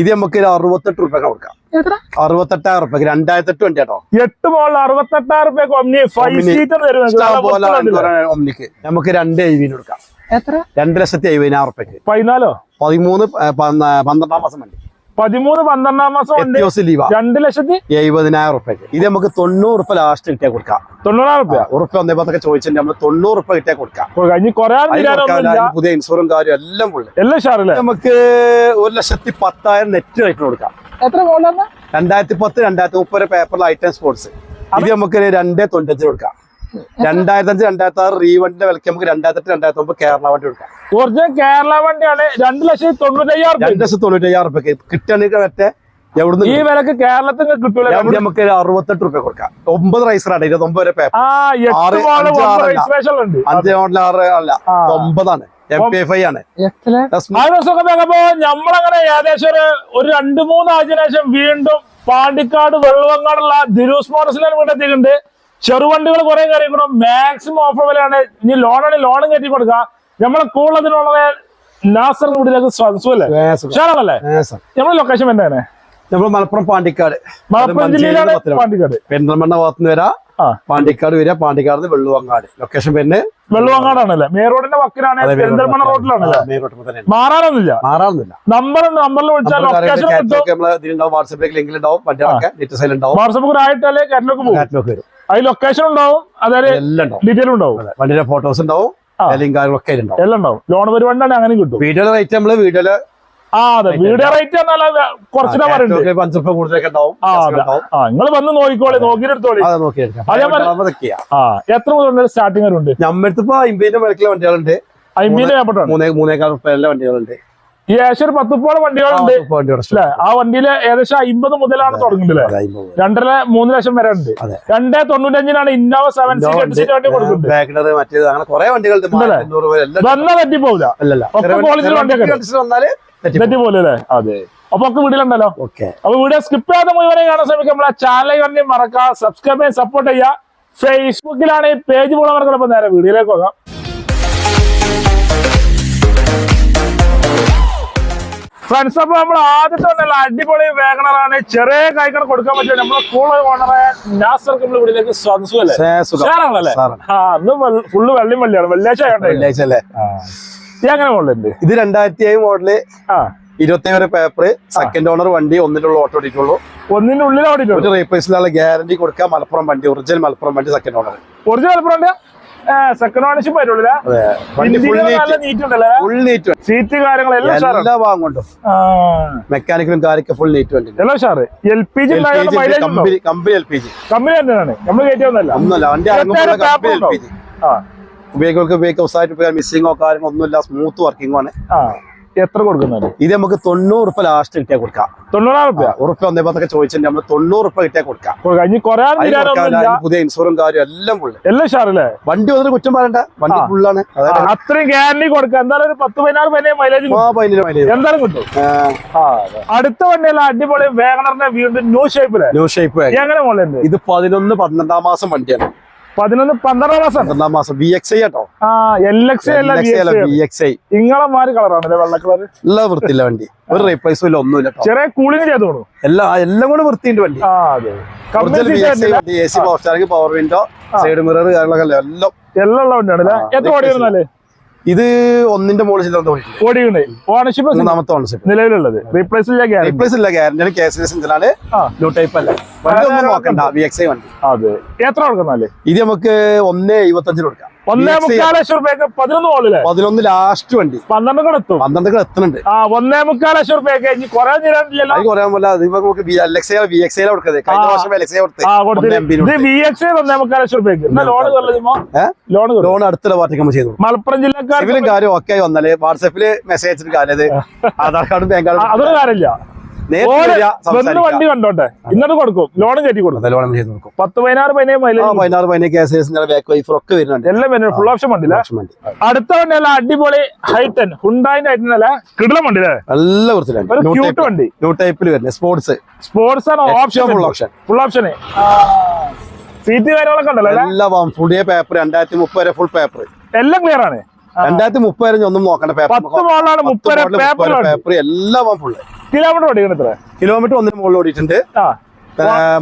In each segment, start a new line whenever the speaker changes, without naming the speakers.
ഇത് നമുക്ക് അറുപത്തെട്ട് റുപ്യ കൊടുക്കാം. അറുപത്തെട്ടായിരം റുപ്യക്ക് രണ്ടായിരത്തി എട്ട് വണ്ടി കേട്ടോ.
എട്ട് മോളിൽ അറുപത്തെട്ടായിരം
ഒമ്നിക്ക്. നമുക്ക് രണ്ട് എഴുപതിന് കൊടുക്കാം.
എത്ര?
രണ്ട് ലക്ഷത്തി അയ്യായിരം റുപ്യക്ക്
പതിനാലോ?
പതിമൂന്ന് പന്ത്രണ്ടാം മാസം വണ്ടി.
പതിമൂന്ന് പന്ത്രണ്ടാം മാസം
ലീവ.
രണ്ട് ലക്ഷത്തി
എഴുപതിനായിരം റുപ്യക്ക് ഇത് നമുക്ക് തൊണ്ണൂറ് റുപ്യ ലാസ്റ്റ് കിട്ടിയാൽ കൊടുക്കാം.
തൊണ്ണൂറായിരം റുപ്യ
ഉറുപ്പ ഒന്നേ പത്തൊക്കെ ചോദിച്ചിട്ട് നമ്മൾ തൊണ്ണൂറ് റുപ്യ കിട്ടിയാൽ കൊടുക്കാം.
ഇനി
പുതിയ ഇൻഷുറും കാര്യം എല്ലാം ഉള്ളു
എല്ലാം ഷാറില്ല
നമുക്ക് ഒരു ലക്ഷത്തി പത്തായിരം നെറ്റ് റേറ്റിന് കൊടുക്കാം.
എത്ര
രണ്ടായിരത്തി പത്ത് രണ്ടായിരത്തി മുപ്പത് പേപ്പറിൽ ഐറ്റം സ്പോർട്സ് ഇത് നമുക്ക് രണ്ടേ തൊണ്ണൂറ്റഞ്ച് കൊടുക്കാം. രണ്ടായിരത്തി അഞ്ച് രണ്ടായിരത്തി ആറ് റീവണ്ടിന്റെ വിലക്ക് നമുക്ക് രണ്ടായിരത്തി എട്ട് രണ്ടായിരത്തി ഒമ്പത് കേരള വണ്ടി കൊടുക്കാം.
ഒറിജിനൽ കേരള വണ്ടിയാണ്. രണ്ട് ലക്ഷത്തി തൊണ്ണൂറ്റയ്യായിരം
രണ്ട്
റുപ്യ
ലക്ഷത്തി തൊണ്ണൂറ്റയ്യായിരം റുപ്യക്ക് കിട്ടണെങ്കിൽ മറ്റേ എവിടുന്ന്
ഈ വിലക്ക് കേരളത്തിൽ കിട്ടൂല.
നമുക്ക് അറുപത്തെട്ട് റുപ്യ കൊടുക്കാം. ഒമ്പത് റൈസറാണ് ഇരുപത്തൊമ്പത് വരെ പേപ്പർ അഞ്ച്, മോഡൽ ആറ് അല്ല. ഒമ്പതാണ്.
നമ്മളങ്ങനെ ഏകദേശം ഒരു ഒരു രണ്ട് മൂന്ന് ആഴ്ച ശേഷം വീണ്ടും പാണ്ടിക്കാട് വെള്ളവങ്ങാടുള്ള ദിലൂസ് മോഡസിലാണ് വീട്ടിലെത്തിയിട്ടുണ്ട് ചെറുവണ്ടികൾ കുറെ കയറിക്കണം മാക്സിമം ഓഫർ വിലയാണ്. ഇനി ലോണാണെങ്കിൽ ലോണും കയറ്റി കൊടുക്കുക നമ്മളെ കൂടുതലുള്ള നാസർ സുഖല്ലേ ഉഷാറാണല്ലേ നമ്മളെ ലൊക്കേഷൻ എന്താണ്?
നമ്മൾ മലപ്പുറം പാണ്ടിക്കാട്.
മലപ്പുറം ജില്ലയിലാണ്. പാണ്ടിക്കാട്.
പെരിന്തൽമണ്ണ ഭാഗത്ത് നിന്ന് വരാ പാണ്ടിക്കാട് വരിക. പാണ്ടിക്കാട് വെള്ളുവങ്ങാട്. ലൊക്കേഷൻ പിന്നെ
വെള്ളുവങ്ങാടാണല്ലേ? മെയിൻ റോഡിന്റെ വക്കിലാണ്. പെരിന്തൽമണ്ണ റോഡിലാണല്ലേ
മെയിൻ റോഡ്
മാറാനൊന്നുമില്ല
മാറാവുന്നില്ല
നമ്പർ നമ്പറിൽ വിളിച്ചാൽ ലൊക്കേഷൻ
വാട്സാപ്പിലേക്ക് ലിങ്കിൽ ഉണ്ടാവും വണ്ടികളൊക്കെ ഡീറ്റെയിൽസ് ഉണ്ടാവും
വാട്സപ്പ് ആയിട്ടല്ലേ കാറ്റലോഗ് പോകും.
കാറ്റലോഗ് വരും.
അതിൽ ലൊക്കേഷൻ ഉണ്ടാവും അതായത് ഡീറ്റെയിൽ ഉണ്ടാവും.
അതെ. വണ്ടിയുടെ ഫോട്ടോസ് ഉണ്ടാവും കാര്യങ്ങളൊക്കെ അതിലുണ്ടാവും
എല്ലാം ഉണ്ടാവും. ലോൺ പരിപാടിയാണ് അങ്ങനെ കിട്ടും.
വീഡിയോയുടെ റേറ്റ് നമ്മൾ വീഡിയോയിൽ
ആ അതെ. വീഡിയോ റേറ്റ് എന്നാൽ കുറച്ചിനാ പറയുന്നുണ്ട്
അഞ്ച് രൂപ കൂടുതലൊക്കെ ഉണ്ടാവും.
ആ അതെ.
ഉണ്ടാവും
നിങ്ങൾ വന്ന് നോക്കിക്കോളെ നോക്കിയെടുത്തോളെ
അത്
അതേ ആ എത്ര മുതൽ സ്റ്റാർട്ടിംഗ് വരുന്നുണ്ട്
നമ്മടുത്ത് ഇപ്പൊ അമ്പതിന്റെ വിലക്കിലെ വണ്ടികളുണ്ട്.
അമ്പതിന്റെ
മൂന്നേക്കാൾ വണ്ടികളുണ്ട്.
ഈ ഏകദേശം ഒരു പത്തുപ്പോളം വണ്ടികളുണ്ട്. അല്ലെ? ആ വണ്ടിയിൽ ഏകദേശം അമ്പത് മുതലാണ് തുടങ്ങുന്നത്. രണ്ടര മൂന്ന് ലക്ഷം വരെ ഉണ്ട്. രണ്ടേ തൊണ്ണൂറ്റഞ്ചിനാണ് ഇന്നോവ സെവൻ സീറ്റ് വണ്ടി കൊടുക്കുന്നത്. തെറ്റിപ്പോവില്ല. ഒക്കെ വണ്ടിയൊക്കെ അല്ലേ? അതെ. അപ്പൊ ഒക്കെ വീട്ടിലുണ്ടല്ലോ?
ഓക്കെ.
അപ്പൊ വീഡിയോ സ്കിപ്പ് ചെയ്യാതെ മുഴുവനെ കാണാൻ ശ്രമിക്കുക. നമ്മളെ ചാനൽ കണ്ടി മറക്കുക സബ്സ്ക്രൈബ് ചെയ്യാൻ സപ്പോർട്ട് ചെയ്യുക. ഫേസ്ബുക്കിലാണ് ഈ പേജ് പോകാൻ മറക്കണം നേരെ വീഡിയോയിലേക്ക് പോകാം. ഫ്രണ്ട്സ് അപ്പൊ നമ്മൾ ആദ്യത്തെ നല്ല അടിപൊളി വേഗണറാണ്. ചെറിയ കായ്ക്കണ കൊടുക്കാൻ പറ്റിയ നമ്മളെ കൂള ഓണറായ നാസർ നമ്മൾ വീട്ടിലേക്ക് സ്വന്തം അല്ലേ ഉഷാറാണല്ലേ
സാറാണ്.
ആ അന്ന് ഫുള്ള് വെള്ളിയും വെള്ളിയാണ് വെള്ളിയാഴ്ച
വെള്ളിയാഴ്ച അല്ലേ?
അങ്ങനെ കൊള്ളുണ്ട്
ഇത് രണ്ടായിരത്തി ഏഴ് മോഡൽ
ആ.
ഇരുപത്തി വരെ പേപ്പർ സെക്കൻഡ് ഓണർ വണ്ടി ഒന്നിനുള്ള ഓട്ടോ ഓടിയിട്ടുള്ളൂ.
ഒന്നിന്റെ ഉള്ളിൽ
റീപ്ലേസിലുള്ള ഗ്യാരണ്ടി കൊടുക്കാൻ മലപ്പുറം വണ്ടി ഒറിജിനൽ മലപ്പുറം വണ്ടി second owner
original friend second ownership ആയിട്ടുള്ള
അതെ ഫുൾ
നീറ്റ് സീറ്റ് കാര്യങ്ങളെല്ലാം
എല്ലാ മെക്കാനിക്കലും കാര്യമൊക്കെ ഫുൾ നീറ്റ് വണ്ടി.
എല്ലാം ഉഷാറ്. L P G
company company L P G
company തന്നെയാണ്. നമ്മൾ കയറ്റിയൊന്നല്ല
വണ്ടി കമ്പനി എൽ പി ജി
ആ.
ഉപയോഗിക്കൾക്ക് ഉപയോഗിക്കുക ഉസായിട്ട് ഉപയോഗിക്കാൻ മിസ്സിങ്ങോ കാര്യങ്ങളോ ഒന്നുമില്ല സ്മൂത്ത് വർക്കിംഗ് ആണ്.
എത്ര കൊടുക്കുന്നത്
ഇത് നമുക്ക് തൊണ്ണൂറ് റുപ്യ ലാസ്റ്റ് കിട്ടിയാൽ കൊടുക്കാം.
തൊണ്ണൂറായിരം റുപ്യ?
ഉറുപ്പ്യ ഒന്നേ പത്തൊക്കെ ചോദിച്ചിട്ടുണ്ട്. നമ്മൾ തൊണ്ണൂറ് റുപ്യ കിട്ടിയാൽ കൊടുക്കാം.
ഇനി
പുതിയ ഇൻഷുറും കാര്യം എല്ലാം ഫുള്ള്
എല്ലാം ഷാറല്ലേ
വണ്ടി വന്നിട്ട് കുറ്റം പറയണ്ട. വണ്ടി. ഫുള്ളാണ്
അത്രയും ഗ്യാരണ്ടി കൊടുക്കുക എന്തായാലും ഒരു പത്ത് പതിനാറ് പതിനേ മൈലേജ് എന്തായാലും കിട്ടും. അടുത്ത വണ്ടിയല്ല അടിപൊളി വേഗണറിന്റെ വീണ്ടും ന്യൂ ഷേപ്പിൽ
ന്യൂ ഷേപ്പ്
എങ്ങനെ മോളുണ്ട്
ഇത് പതിനൊന്ന് പന്ത്രണ്ടാം മാസം വണ്ടിയാണ്.
പതിനൊന്ന് പന്ത്രണ്ടാം മാസം.
പന്ത്രണ്ടാം മാസം ബി എക്സ് ഐ കേട്ടോ
ആ എൽ എക്സ് അല്ല
ബി എക്സ് ഐ
നിങ്ങളെ മാറി കളറാണ് വെള്ള കളർ
എല്ലാ വൃത്തിയില്ല വണ്ടി. ഒരു റീപ്ലേസും ഇല്ല ഒന്നുമില്ല
ചെറിയ കൂളിംഗ് ചെയ്ത് കൊടുക്കും
എല്ലാം എല്ലാം കൂടെ വൃത്തിയുണ്ട് വണ്ടി. A C power steering power window side mirror കാര്യങ്ങളൊക്കെ അല്ലേ എല്ലാം.
എല്ലാം ഉള്ള വണ്ടിയാണ് എത്ര ഓടി വരുന്നാൽ
ഇത് ഒന്നിന്റെ മുകളിൽ
ഓടിയുണ്ട് ഓണർഷിപ്പ്
മൂന്നാമത്തെ ഓണർഷിപ്പ്
നിലവിലുള്ളത്. റീപ്ലേസ് ഇല്ല ഗ്യാരണ്ടി
റീപ്ലേസ് ഇല്ല ഗ്യാരണ്ടി കെ എസ് എഞ്ചിനാണ്
ആ.
ബ്ലൂ ടൈപ്പ് അല്ല? വണ്ടി ഒന്നും നോക്കണ്ട ബി എക്സ് ഐ വണ്ടി.
അതെ. എത്ര കൊടുക്കുന്നാൽ
ഇത് നമുക്ക് ഒന്നേ എഴുപത്തഞ്ചിന് കൊടുക്കാം.
ഒന്നേ മുക്കാൽ ലക്ഷം റുപ്യക്ക് പതിനൊന്ന് മോളില്ലേ
പതിനൊന്ന് ലാസ്റ്റ് വണ്ടി.
പന്ത്രണ്ട് കൂടെ എത്തും
പന്ത്രണ്ട് എത്തുന്നുണ്ട്
ആ ഒന്നേ മുക്കാൽ ലക്ഷം റുപ്യക്ക് ഇനി കുറെ തീരാനില്ലല്ലോ
അത് പറയാൻ പോലെ അത് ഇപ്പൊ നമുക്ക് L X I B X I കൊടുക്കുന്നത്. കഴിഞ്ഞ
ആ.
വർഷം എൽ എക്സ് ഐ കൊടുത്ത്.
ആ കൊടുത്തിട്ട്
ഒന്നേ അമ്പതിന്
ഇത്
കൊടുത്ത്.
വി എക്സ് ഒന്നേ മുക്കാൽ ലക്ഷം റുപ്യക്ക് ലോൺ ലോൺ
അടുത്തുള്ള പാർട്ടിക്ക് നമ്മൾ ചെയ്തു.
മലപ്പുറം ജില്ലക്കാർക്ക്
കാര്യം ഒക്കെ വന്നാൽ വാട്സാപ്പിൽ മെസ്സേജ് അയച്ചിട്ട് കാര്യം ആധാർ കാർഡും ബാങ്ക് കാർഡും
അതൊരു കാര്യമില്ല. വണ്ടി കണ്ടോട്ടെ? ഇന്നിട്ട് കൊടുക്കും. ലോണും കയറ്റി കൊടുക്കും.
ചെയ്ത് കൊടുക്കും.
പത്ത് പതിനാറ് പതിനേഴ്
ആ
മൈലേജ്
പതിനാറ് പതിനേഴ് കേസ് ബാക്ക് വൈഫർ ഒക്കെ വരുന്നുണ്ട്.
എല്ലാം ഫുൾ ഓപ്ഷൻ
വണ്ടി.
അടുത്ത വണ്ടി അല്ല അടിപൊളി ഹൈറ്റൻ ഹുണ്ടായിന്റെ ഹൈറ്റൻ അല്ല കിടലം വണ്ടി അല്ലേ?
നല്ല
ക്യൂട്ട്
ടൈപ്പ്
വണ്ടി.
ന്യൂ ടൈപ്പിൽ വരുന്നത്. സ്പോർട്സ്
സ്പോർട്സ് ആണ് option
full option
full option seat കാര്യങ്ങളൊക്കെ ഉണ്ടല്ലോ
എല്ലാം പുതിയ പേപ്പർ രണ്ടായിരത്തി മുപ്പത് വരെ ഫുൾ പേപ്പർ
എല്ലാം ക്ലിയർ ആണ്.
രണ്ടായിരത്തി മുപ്പത് വരെ ഒന്നും നോക്കണ്ട
പേപ്പർ
പേപ്പർ എല്ലാം ഫുള്ള്
കിലോമീറ്റർ ഓടിക്കണത്ര
കിലോമീറ്റർ ഒന്നിന് മുകളിൽ ഓടിയിട്ടുണ്ട്.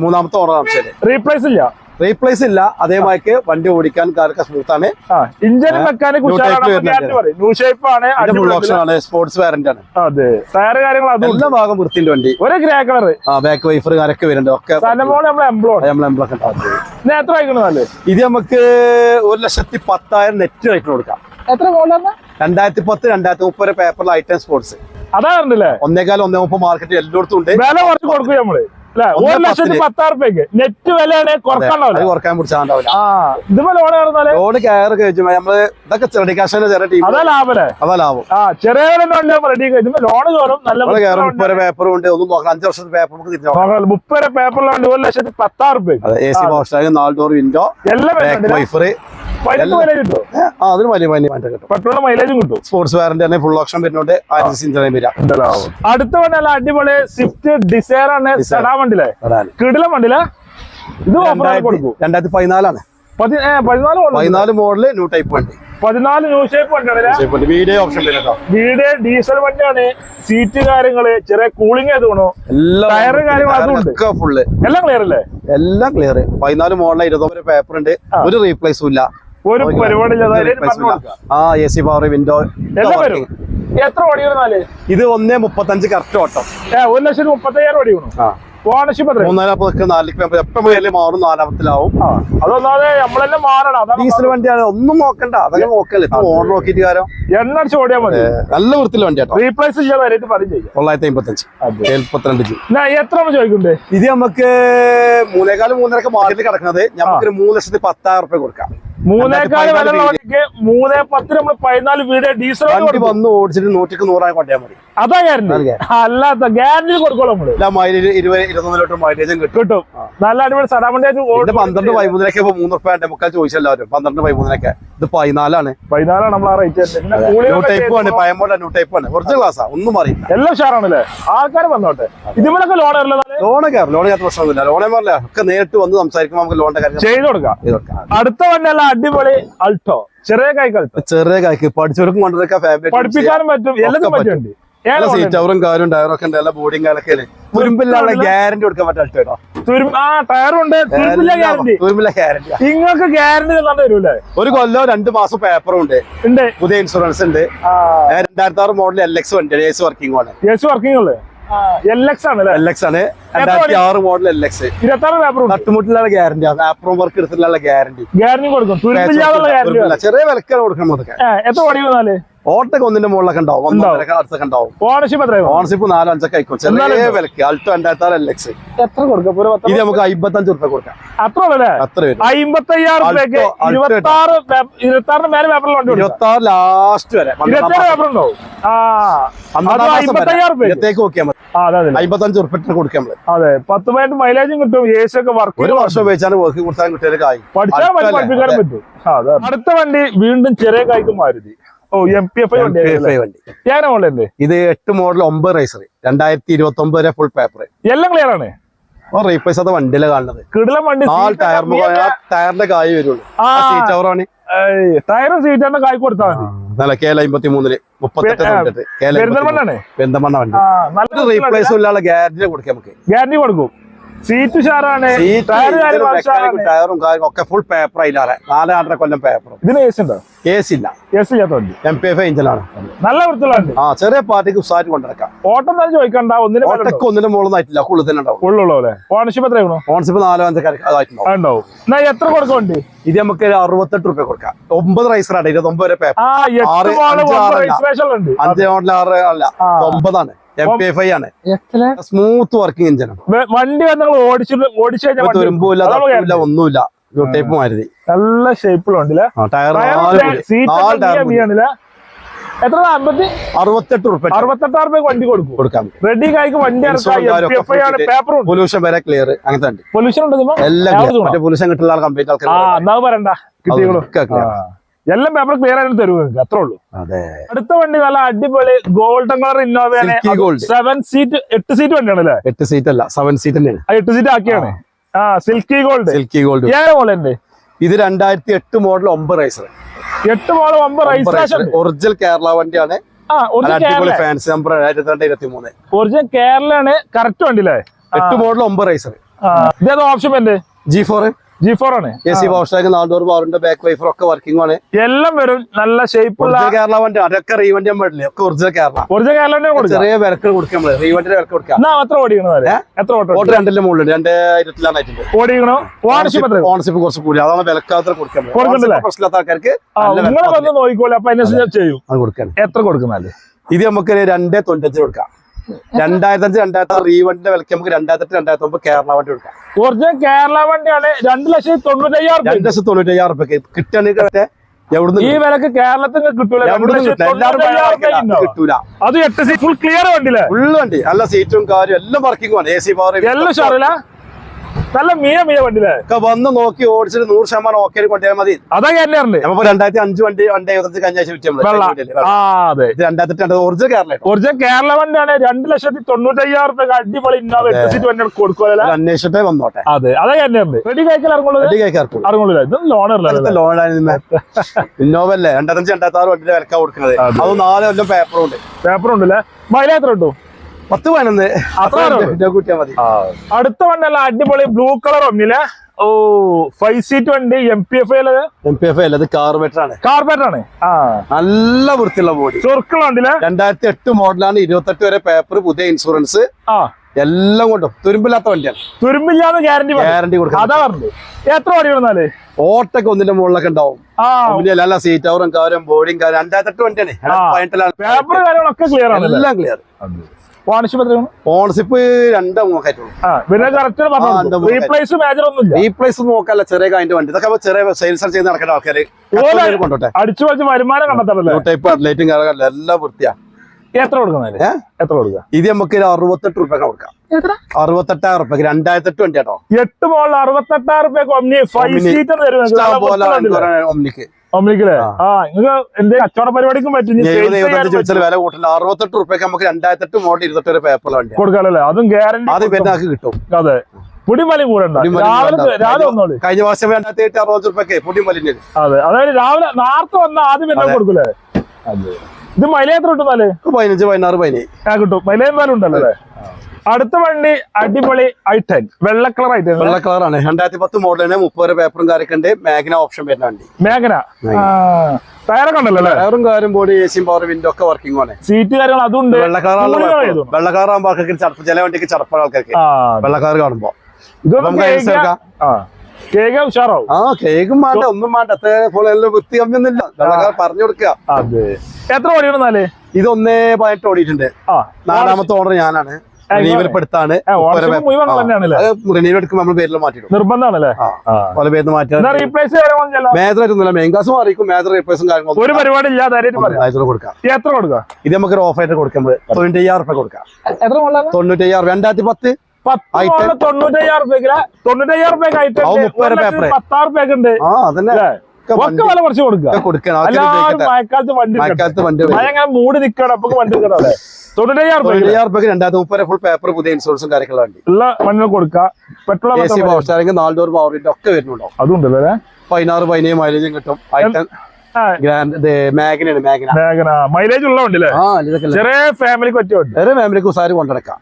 മൂന്നാമത്തെ ഓർഡർ
റീപ്ലേസ് ഇല്ല.
റീപ്ലേസ് ഇല്ല. അതേമാക്ക് വണ്ടി ഓടിക്കാൻ കാർക്ക് സ്മൂത്ത് ആണ്.
ആ ഇഞ്ചിനും മെക്കാനിക് ആണ്
സ്പോർട്സ് വാറന്റ് ആണ്.
അതെ. ടയർ കാര്യങ്ങൾ
എല്ലാ ഭാഗം വൃത്തിന്റെ വണ്ടി.
ഒരു ഗ്രേ കളർ
ആ ബാക്ക് വൈഫർ കാരൊക്കെ വരുന്നുണ്ട്. ഒക്കെ എംബ്ലൊക്കെ
ഇത്
നമുക്ക് ഒരു ലക്ഷത്തി പത്തായിരം നെറ്റ് ആയിട്ട് കൊടുക്കാം.
എത്ര
രണ്ടായിരത്തി പത്ത് രണ്ടായിരത്തി മുപ്പത് പേപ്പറിൽ ഐറ്റം സ്പോർട്സ്
അതാണല്ലേ
ഒന്നേകാലം ഒന്നേ മുപ്പത് മാർക്കറ്റ് എല്ലായിടത്തും ഉണ്ട്.
വില കുറച്ച് കൊടുക്കും
നമ്മൾ?
ഒരു ലക്ഷത്തി
പത്തിന്.
പത്താറ് നെറ്റ് വിലയാണ്
കുറയ്ക്കാൻ പിടിച്ചാണ്ടാവില്ല.
ലോൺ കയറുന്നാൽ
ലോൺ കയറ് കഴിച്ചു നമ്മൾ ഇതൊക്കെ ചെറിയ കാശിന്റെ ചെറിയ ടീം
അതാ ലാഭല്ലേ?
അതാ ലാഭം.
ആ ചെറിയ റെഡി ഇതിപ്പോ ലോൺ കയറും. നല്ല
നമ്മൾ കയറും. മുപ്പത് പേപ്പറും ഉണ്ട്. ഒന്നും നോക്കണം. അഞ്ച് വർഷത്തെ പേപ്പർ നമുക്ക് തിരിച്ചു നോക്കാം.
മുപ്പത് പേപ്പറിലാണ് ഒരു ലക്ഷത്തി
രൂപ എ സി നാല് ഡോർ വിൻഡോ
എല്ലാം
വൈഫർ ആ അതിന് വലിയ വലിയ മാറ്റം കിട്ടും.
പെട്രോളിന് മൈലേജും കിട്ടും
സ്പോർട്സ് വാറന്റി തന്നെ ഫുൾ ഓപ്ഷൻ വരുന്നുണ്ട്. ആയിരത്തി സിഞ്ചറിയും വരിക
അടുത്ത വണ്ടി നല്ല അടിപൊളി സ്വിഫ്റ്റ് ഡിസയർ ആണ്. സെഡാ വണ്ടിയിലെ. കിടിലം വണ്ടിയിലെ. ഇത്
രണ്ടായിരത്തി പതിനാലാണ്.
പതിനാല്
മോഡൽ ന്യൂ ടൈപ്പ് വണ്ടി.
പതിനാല് ന്യൂ ഷേപ്പ് വണ്ടിയാണ്
വീഡിയോ ഓപ്ഷൻ
ഡീസൽ വണ്ടിയാണ്. സീറ്റ് കാര്യങ്ങൾ ചെറിയ കൂളിംഗ് ചെയ്ത്
ടയർ ഫുള്ള്
എല്ലാം ക്ലിയർ അല്ലേ?
എല്ലാം ക്ലിയർ പതിനാല് മോഡലിന് ഇരുപത്തൊമ്പത് പേപ്പർ ഉണ്ട്. ഒരു റീപ്ലേസും ഇല്ല.
ഒരു പരിപാടി.
ആ എ സി പവർ വിൻഡോ
എല്ലാം വരും. എത്ര ഓടി വരുന്നാൽ
ഇത് ഒന്നേ മുപ്പത്തഞ്ച് കറക്റ്റ് ഓട്ടം.
ഒരു ലക്ഷത്തി മുപ്പത്തയ്യായിരം ഓടി ഓണർഷിപ്പ് എത്ര
എപ്പം മാറും
അതൊന്നാതെ നമ്മളെല്ലാം മാറണം.
ഡീസൽ വണ്ടിയാണ്. ഒന്നും നോക്കണ്ട. അതൊക്കെ നോക്കല്ലേ? ഇപ്പൊ ഓൺ നോക്കിയിട്ട് കാര്യം?
എണ്ണ അടിച്ച് ഓടിയാൽ മതി.
നല്ല വൃത്തിയുള്ള വണ്ടി
റീപ്ലേസ് ചെയ്യാം.
തൊള്ളായിരത്തി അമ്പത്തഞ്ച് ജി.
എത്ര ചോദിക്കണ്ടേ
ഇത് നമുക്ക് മൂന്നേകാൽ മൂന്നരക്ക് മാർക്കറ്റിൽ കിടക്കുന്നത് നമുക്കൊരു മൂന്ന് ലക്ഷത്തി പത്തായിരം റുപ്യ കൊടുക്കാം.
മൂന്നേക്കാൽ
രണ്ടായിരത്തി
വില വണ്ടിക്ക് മൂന്നേ പത്ത് നമ്മൾ പതിനാല് വീട് ഡീസൽ
വന്ന് ഓടിച്ചിട്ട് നൂറ്റിക്ക് നൂറായി കൊണ്ടുപോയാൽ മതി.
അതാ. ഗ്യാരണ്ടി അല്ലാത്ത ഗ്യാരണ്ടി കൊടുക്കോളൂ
നമ്മൾ. മൈലേജ് ഇരുപത് ഇരുപത്തൊന്ന് ലിറ്റർ മൈലേജും കിട്ടും.
കിട്ടും. നല്ല അടിപൊളി സടാമണ്ടി
പന്ത്രണ്ട് പതിമൂന്നിനൊക്കെ ഇപ്പൊ മൂന്ന് റുപ്യ മുക്കാൽ ചോദിച്ചല്ലാവരും പന്ത്രണ്ട് പതിമൂന്നിനൊക്കെ. ഇത് പതിനാലാണ്.
പതിനാലാണ് നമ്മൾ ആ റേറ്റ്
ന്യൂ ടൈപ്പ് ആണ് പയമോടെ ന്യൂ ടൈപ്പ് ആണ്. ഒറിജിനൽ ക്ലാസ്സാ ഒന്നും അറിയില്ല
എല്ലാം ഷാറാണല്ലേ ആൾക്കാർ വന്നോട്ടെ. ഇതിമലൊക്കെ ലോൺ
ലോണ് കയറും ലോൺ കയറുന്ന പ്രശ്നമൊന്നുമില്ല. ലോണേ പറഞ്ഞില്ല ഒക്കെ നേരിട്ട് വന്ന് സംസാരിക്കുമ്പോൾ നമുക്ക് ലോണിന്റെ കാര്യം
ചെയ്ത് കൊടുക്കാം. അടുത്ത വണ്ടി വണ്ടിയല്ല അടിപൊളി അൾട്ടോ. ചെറിയ കായ്ക്ക് അൾട്ടോ.
ചെറിയ കായ്ക്ക് പഠിച്ചവർക്കും കൊണ്ടുവരൊക്കെ ഫാമിലി
പഠിപ്പിക്കാനും പറ്റും. എല്ലാം
പറ്റും.
പറ്റുന്നുണ്ട്
സീറ്റ്? അവറും കാരും ടയറും ഒക്കെ ഉണ്ട്. എല്ലാ ബോഡിയും കാലൊക്കെ തുരുമ്പില്ലാതെ ഗ്യാരണ്ടി കൊടുക്കാൻ പറ്റും കേട്ടോ.
തുരുമ്പില്ല ഗ്യാരണ്ടി നിങ്ങൾക്ക്
ഒരു കൊല്ലോ രണ്ട് മാസം പേപ്പറും ഉണ്ട്. പുതിയ ഇൻഷുറൻസ് ഉണ്ട്. രണ്ടായിരത്തി ആറ് മോഡൽ എൽ എക്സ് വണ്ടി വർക്കിംഗ് ആണ്
വർക്കിംഗ് ഉള്ളത്
ആറ് model L X guarantee work എടുത്തിട്ടുള്ള ഗ്യാരണ്ടി
ഗ്യാരണ്ടി കൊടുക്കും.
ചെറിയ വിലക്കാണ് കൊടുക്കണം അതൊക്കെ.
എത്ര
ഓട്ടൊക്കെ ഒന്നിന്റെ മുകളിലൊക്കെ ഉണ്ടാവും. അടുത്തൊക്കെ ഉണ്ടാവും.
ഓണർഷിപ്പ് എത്രയാണ്
ഓണർഷിപ്പ് നാലോ അഞ്ചൊക്കെ ആയിക്കോളും. ചെറിയ വിലക്ക്. അൾട്ടോ രണ്ടായിരത്തി ആറ് എൽ എക്സ്
എത്ര കൊടുക്കും?
ഇത് നമുക്ക് അമ്പത്തഞ്ച് റുപ്യ കൊടുക്കാം.
അത്ര ഇരുപത്തി ആറ്
ലാസ്റ്റ് വരെ. ഇരുപത്തേക്ക് നോക്കിയാൽ മതി. അമ്പത്തഞ്ച് ഉറുപ്പിട്ട് കൊടുക്കാം
അതെ. പത്ത് പതിനെട്ട് മൈലേജും കിട്ടും. ഏശൊക്കെ വർക്ക്
ഒരു വർഷം ഉപയോഗിച്ചാൽ വർക്ക് കൊടുത്താൽ കുട്ടികൾക്ക് ആയി
പഠിച്ചാൽ പറ്റും. അടുത്ത വണ്ടി വീണ്ടും ചെറിയ കായ്ക്ക് മാരുതി. ഓ എം പി എഫ് ഐ വണ്ടി. ഞാൻ മോളുണ്ട്
ഇത്? എട്ട് മോഡൽ ഒമ്പത് റൈസർ രണ്ടായിരത്തി ഇരുപത്തി ഒമ്പത് വരെ ഫുൾ പേപ്പർ
എല്ലാം ക്ലിയർ ആണ്?
റീപ്ലേസ് അത് വണ്ടിയിലെ കാണുന്നത്.
കിടിലം വണ്ടി
ടയർ ടയറിന്റെ കായ് വരുള്ളൂ. സീറ്റ് അവറാണ്
ടയറും സീറ്റാണ് കായ് കൊടുത്താൽ
നല്ല കെ എൽ അമ്പത്തി മൂന്നിൽ മുപ്പത്തെട്ട് പെന്തമണ്ണ വണ്ടി. റീപ്ലേസ് ഇല്ലാതെ ഗ്യാരണ്ടി കൊടുക്കാം നമുക്ക്.
ഗ്യാരണ്ടി കൊടുക്കും. സീറ്റ്
സീറ്റ്
ഉഷാറാണ്
ടയറും കാര്യങ്ങളും ഒക്കെ ഫുൾ പേപ്പർ അതിലാറെ നാലാണ്ടര കൊല്ലം പേപ്പറും
ഇതിന് എ സി ഉണ്ടോ?
എ സി ഇല്ല.
എ സി ചെയ്യാത്ത വണ്ടി
എം പി എഫ് എഞ്ചിനാണ്
നല്ല വൃത്തിയുള്ള
ആ ചെറിയ പാർട്ടിക്ക് ഉസാറ്റ് കൊണ്ടിറക്കാം.
ഓട്ടം തന്നെ ചോദിക്കണ്ട ഒന്നിനും
ഒട്ടക്ക് ഒന്നിനും മുകളിലായിട്ടില്ല കൂടുതൽ തന്നെ ഉണ്ടാവും.
ഉള്ളുള്ളൂ അല്ലേ? ഓണർഷിപ്പ് എത്രയാണോ
ഓണർഷിപ്പ് നാലോ അഞ്ചോ അതായിട്ടുണ്ടാവും
എന്നാ എത്ര കൊടുക്കുന്നുണ്ട്
ഇത് നമുക്ക് അറുപത്തെട്ട് റുപ്യ കൊടുക്കാം. ഒമ്പത് റൈസറാണ് ഇരുപത്തൊമ്പത് പേപ്പർ അഞ്ച്, മോഡൽ ആറ് അല്ല. ഒമ്പതാണ്. എം പി ആണ്.
എത്ര?
സ്മൂത്ത് വർക്കിംഗ് എഞ്ചിനാണ്
വണ്ടി വന്ന് ഓടിച്ചിട്ട് ഓടിച്ചു കഴിഞ്ഞാൽ
തുരുമ്പില്ല ഒന്നുമില്ല. ടൈപ്പ് മാരുതി
നല്ല
ടയർ
എത്ര അമ്പത്തി
അറുപത്തെട്ട് റുപ്യ
അറുപത്തെട്ടായിരം രൂപ വണ്ടി കൊടുക്കും.
കൊടുക്കാം.
റെഡി കായ്ക്ക് വണ്ടി പേപ്പറും
പൊല്യൂഷൻ വരെ ക്ലിയർ അങ്ങനത്തെ
പൊല്യൂഷൻ ഉണ്ട്
എല്ലാം പൊല്യൂഷൻ കിട്ടുന്ന ആൾ കംപ്ലീറ്റ് ആൾക്കാർ
പറയണ്ട. കിട്ടിയോളൂ. എല്ലാം പേപ്പർ ക്ലിയർ ആയിട്ട് തരും നിങ്ങൾക്ക്? അത്രേ ഉള്ളൂ. അടുത്ത വണ്ടി നല്ല അടിപൊളി ഗോൾഡൻ കളർ ഇന്നോവയാണ്. സെവൻ സീറ്റ് എട്ട് സീറ്റ് വണ്ടിയാണ് അല്ലേ?
എട്ട് സീറ്റ് അല്ല സെവൻ സീറ്റ് തന്നെയാണ്.
എട്ട് സീറ്റ് ആക്കിയാണ്. ആ. സിൽക്കി ഗോൾഡ്
സിൽക്കി ഗോൾഡ്
പോലെ ഉണ്ട്.
ഇത് രണ്ടായിരത്തി എട്ട് മോഡൽ ഒമ്പത് റൈസർ
എട്ട് മോഡൽ ഒമ്പത് റൈസർ
ഒറിജിനൽ കേരള വണ്ടിയാണ്. ഫാൻസി നമ്പർ ഇരുപത്തി രണ്ട് ഇരുപത്തി മൂന്ന്
ഒറിജിനൽ കേരളയാണ് കറക്റ്റ് വണ്ടിയില്ലേ
എട്ട് മോഡൽ ഒമ്പത് റൈസർ
ഇതേത് ഓപ്ഷൻ എന്റെ
ജി ഫോർ
ജി ഫോർ ആണ്.
എ സി പവർ സ്റ്റാക്ക് നാനൂറ് പവറിന്റെ ബാക്ക് വൈഫർ ഒക്കെ വർക്കിംഗ് ആണ്.
എല്ലാം വരും നല്ല ഷേപ്പുള്ള
കേരള വണ്ടി അതൊക്കെ റീവണ്ടി പറ്റില്ല ഒക്കെ ഒറിജിനൽ കേരള.
ഒറിജിനൽ കേരള
ചെറിയ വിലക്ക് കൊടുക്കാം റീവണ്ടിന്റെ വിലക്ക് കൊടുക്കാം.
എത്ര ഓടിക്കണത് എത്ര ഓട്ടോ
ഓട്ടോ രണ്ടിന്റെ മുകളിൽ രണ്ട് ഇരുപത്തിലാണായിട്ടുണ്ട്
ഓടിക്കണോ? ഓണർഷിപ്പ് എത്ര?
ഓണർഷിപ്പ് കുറച്ച് കൂടി അതാണ് വിലക്കാത്ര കൊടുക്കാം
കൊടുക്കണ്ടല്ലേ?
പ്രശ്നമില്ലാത്ത ആൾക്കാർക്ക്
നോക്കിക്കോളെ. അപ്പൊ അതിനെ ചെയ്യും.
അത് കൊടുക്കാൻ
എത്ര കൊടുക്കുന്നാൽ?
ഇത് നമുക്ക് രണ്ടേ തൊണ്ണൂറ്റഞ്ചിന് കൊടുക്കാം. രണ്ടായിരത്തി അഞ്ച് രണ്ടായിരത്തി ആറ് റീവണ്ടിന്റെ വിലക്ക് നമുക്ക് രണ്ടായിരത്തി എട്ട് രണ്ടായിരത്തി ഒമ്പത് കേരള വണ്ടി എടുക്കാം
ഒറിജിനൽ കേരള വണ്ടിയാണ് രണ്ട് ലക്ഷത്തി തൊണ്ണൂറ്റയ്യായിരം.
രണ്ട് ലക്ഷത്തി തൊണ്ണൂറ്റയ്യായിരം റുപ്യ. കിട്ടുകയാണെങ്കിൽ എവിടുന്ന്
ഈ വിലക്ക് കേരളത്തിൽ നിന്ന് കിട്ടൂല. അത് എട്ട് സീറ്റ് ഫുൾ ക്ലിയർ വണ്ടി
ഫുൾ വണ്ടി. നല്ല സീറ്റും കാര്യം എല്ലാം വർക്കിംഗ് എ സി പവർ
എല്ലാം ഷാറില്ല നല്ല മിയ മിയ വണ്ടിയില്ലേ
ഒക്കെ വന്ന് നോക്കി ഓടിച്ചിട്ട് നൂറ് ശതമാനം ഓക്കെ കൊണ്ടുപോയാൽ മതി.
അതാ കയറിണ്ട്
നമ്മളിപ്പോ രണ്ടായിരത്തി അഞ്ച് വണ്ടി
വെള്ള.
വീട്ടിൽ.
ആ
ഇത് രണ്ടായിരത്തി രണ്ട് ഒറിജിനൽ കേരള
ഒറിജിനൽ കേരള വണ്ടിയാണ് രണ്ട് ലക്ഷത്തി തൊണ്ണൂറ്റയ്യായിരം രൂപ അടിപൊളി ഇന്നോവ എട്ട് സീറ്റ് വണ്ടി കൊടുക്കുമല്ലോ
അന്വേഷിച്ചിട്ടേ വന്നോട്ടെ.
അതെ. അതാ കയറിണ്ട് റെഡി കഴിക്കൽ ഇറങ്ങുള്ളൂ?
റെഡി കഴിക്കാൻ
ഇറങ്ങുള്ളൂ. ഇത് ലോണറല്ലേ
ലോൺ ഇന്നോവ അല്ലേ? രണ്ടായിരത്തി രണ്ടായിരത്തി ആറ് വണ്ടി വിലക്കാ കൊടുക്കുന്നത്.
അതെ.
നാല് കൊല്ലം പേപ്പറും ഉണ്ട്.
പേപ്പർ ഉണ്ടല്ലേ? മൈലേജ് എത്ര കിട്ടും?
പത്ത് പതിനൊന്ന്.
അത്ര
മതി.
അടുത്ത വണ്ടല്ല അടിപൊളി ബ്ലൂ കളർ ഒന്നില്ലേ. ഓ ഫൈവ് സീറ്റ് വണ്ടി M P F
M P F അല്ല ഇത് കാർബേറ്റർ ആണ്.
കാർബേറ്റർ ആണ്. ആ.
നല്ല വൃത്തിയുള്ള ബോഡി
ചൊറുക്കുള്ള വണ്ടിയില്ലേ
രണ്ടായിരത്തി എട്ട് മോഡലാണ് ഇരുപത്തെട്ട് വരെ പേപ്പർ പുതിയ ഇൻഷുറൻസ്
ആ.
എല്ലാം കൊണ്ടും. തുരുമ്പില്ലാത്ത വണ്ടിയാണ്.
തുരുമ്പില്ലാന്ന് ഗ്യാരണ്ടി
ഗ്യാരണ്ടി കൊടുക്കും
അതാ പറഞ്ഞു എത്ര വണ്ടി വന്നാൽ?
ഓട്ടൊക്കെ ഒന്നിന്റെ മുകളിലൊക്കെ ഉണ്ടാവും. എല്ലാ സീറ്റ് അവറും കാരും ബോഡിയും കാര്യം രണ്ടായിരത്തി എട്ട് വണ്ടിയാണ്.
പേപ്പർ കാര്യങ്ങളൊക്കെ ക്ലിയർ ആണ്.
എല്ലാം ക്ലിയർ
ഓണർഷിപ്പ് എത്രയാണ്?
ഓണർഷിപ്പ് രണ്ടോ മൂക്കായിട്ടുള്ളൂ
റീപ്ലേസ് മേജർ ഒന്നുമില്ല.
റീപ്ലേസ് നോക്കാല്ല ചെറിയ കായിന്റെ വണ്ടി. ഇതൊക്കെ ചെറിയ സെയിൽസ് ചെയ്ത് നടക്കേണ്ട ആൾക്കാര്. കൊണ്ടോട്ടെ.
അടിച്ചു വെച്ച് വരുമാനം കണ്ടെത്തണല്ലേ
ടൈപ്പ് ലൈറ്റും കാര്യങ്ങളും എല്ലാം വൃത്തിയാ.
എത്ര കൊടുക്കുന്നല്ലേ
ഏ?
എത്ര കൊടുക്കുക?
ഇത് നമുക്ക് അറുപത്തെട്ട് റുപ്യ കൊടുക്കാം. അറുപത്തെട്ടായിരം റുപ്യ രണ്ടായിരത്തി എട്ട് വണ്ടി കേട്ടോ
എട്ട് മോളിൽ അറുപത്തെട്ടായിരം റുപ്യ ഒമ്നി ഫൈവ്. സീറ്റർ തരും
ഒമ്നിക്ക്.
ഒമ്നിക്കല്ലേ ആ. നിങ്ങൾക്ക് എന്തെങ്കിലും കച്ചവട പരിപാടിക്കും പറ്റും.
വില കൂട്ടില്ല അറുപത്തെട്ട് റുപ്യക്ക് നമുക്ക് രണ്ടായിരത്തി എട്ട് മോഡൽ ഇരുപത്തെട്ട് വരെ പേപ്പറിലെ വണ്ടി
അതും ഗ്യാരണ്ടി
അത് കിട്ടും.
അതെ. പുടിമലി കൂടെ രാവിലെ
കഴിഞ്ഞ വർഷം രണ്ടായിരത്തി എട്ട് അറുപത് റുപ്യക്ക് പൊടിമലിന്
അതെ. അതായത് രാവിലെ നേരത്തെ വന്ന ആദ്യം എന്നെ കൊടുക്കൂലേ? അതെ. ഇത് മൈലേജ് എത്ര കിട്ടുന്നാൽ
പതിനഞ്ച് പതിനാറ് പതിനേഴ്.
ആ കിട്ടും. മൈലേജ് ഉണ്ടല്ലോ അല്ലേ? അടുത്ത വണ്ടി അടിപൊളി ഐ ടെൻ വെള്ള കളർ ഐ ടെൻ
വെള്ള കളറാണ് രണ്ടായിരത്തി പത്ത് മോഡലിന് മുപ്പത് പേപ്പറും കാര്യമൊക്കെ ഉണ്ട്. മാഗ്ന ഓപ്ഷൻ വരുന്ന വണ്ടി.
മേഘന ടയറൊക്കെ ഉണ്ടല്ലോ അല്ലേ?
ടയറും കാര്യം ബോഡി എ സിയും പവർ വിൻഡോ ഒക്കെ വർക്കിംഗ് ആണ്.
സീറ്റ് കാര്യങ്ങൾ അതുണ്ട്
വെള്ള.
ആയതുകൊണ്ട്.
വെള്ള കളറാകുമ്പോൾ ആൾക്കാർക്ക് ചടപ്പ് ചില വണ്ടിക്ക് ചടപ്പാണ് ആൾക്കാർക്ക്.
ആ
വെള്ള കളർ കാണുമ്പോ.
ഇതൊന്നും
നമുക്ക്
കേക്ക് ആ ഉഷാറാവും.
ആ കേക്കും വേണ്ട. ഒന്നും വേണ്ട. അത്ര full എല്ലാം വൃത്തി കമ്മിയൊന്നുമില്ല വെള്ള പറഞ്ഞു കൊടുക്കുക.
അതെ. എത്ര
ഇത് ഒന്നേ പതിനെട്ട് ഓടിയിട്ടുണ്ട്. നാലാമത്തെ ഓർഡർ ഞാനാണ്. റിനീവൽ പെടുത്താണ്
ഓണർഷിപ്പ് മുഴുവൻ തന്നെയാണല്ലേ?
റിനീവൽ എടുക്കുമ്പോൾ നമ്മൾ പേരിൽ മാറ്റിയിടും.
നിർബന്ധമാണല്ലേ?
പല പേരിൽ മാറ്റി
എന്നാ റീപ്ലേസ്
മേജറായിട്ടൊന്നുമില്ല മെയിൻ ക്ലാസ് മാറിക്കും മേജർ റീപ്ലേസും കാര്യങ്ങളും
ഒരു പരിപാടി ഇല്ല ധൈര്യമായിട്ട് പറയാം?
ആയിരത്തി കൊടുക്കാം.
എത്ര കൊടുക്കുക
ഇത് നമുക്ക് ഒരു ഓഫർ ആയിട്ട് കൊടുക്കുമ്പോൾ തൊണ്ണൂറ്റി അയ്യായിരം റുപ്യ കൊടുക്കാം. തൊണ്ണൂറ്റി അയ്യായിരം രണ്ടായിരത്തി പത്ത്
തൊണ്ണൂറ്റയ്യായിരം റുപ്യക്ക് തൊണ്ണൂറ്റയ്യായിരം റുപ്യക്ക് ഐറ്റം
അത് മുപ്പത് രൂപ
പത്താറ് റുപ്യക്ക് ഉണ്ട്?
ഒക്കെ
വില കുറച്ച് കൊടുക്കുക.
കൊടുക്കണം.
മഴക്കാലത്ത് വണ്ടി.
മഴക്കാലത്ത് വണ്ടി
മഴ മൂടി നിൽക്കണം അപ്പൊ വണ്ടി തൊണ്ണൂറ്റയ്യായിരം
രണ്ടായിരത്തി മുപ്പത് ഫുൾ പേപ്പർ പുതിയ ഇൻഷുറൻസും
ഉള്ള കൊടുക്കുക. പെട്രോൾ
പവർ സ്റ്റാറിംഗ് ഒക്കെ വരുന്നുണ്ടോ?
അതുണ്ട് അല്ലേ
പതിനാറ് പതിനേഴ് മൈലേജും കിട്ടും.
മൈലേജ് ഉള്ള വണ്ടി ചെറിയ ഫാമിലിക്ക് പറ്റിയ
ഫാമിലിക്ക് ഉസാരി കൊണ്ടിടക്കാം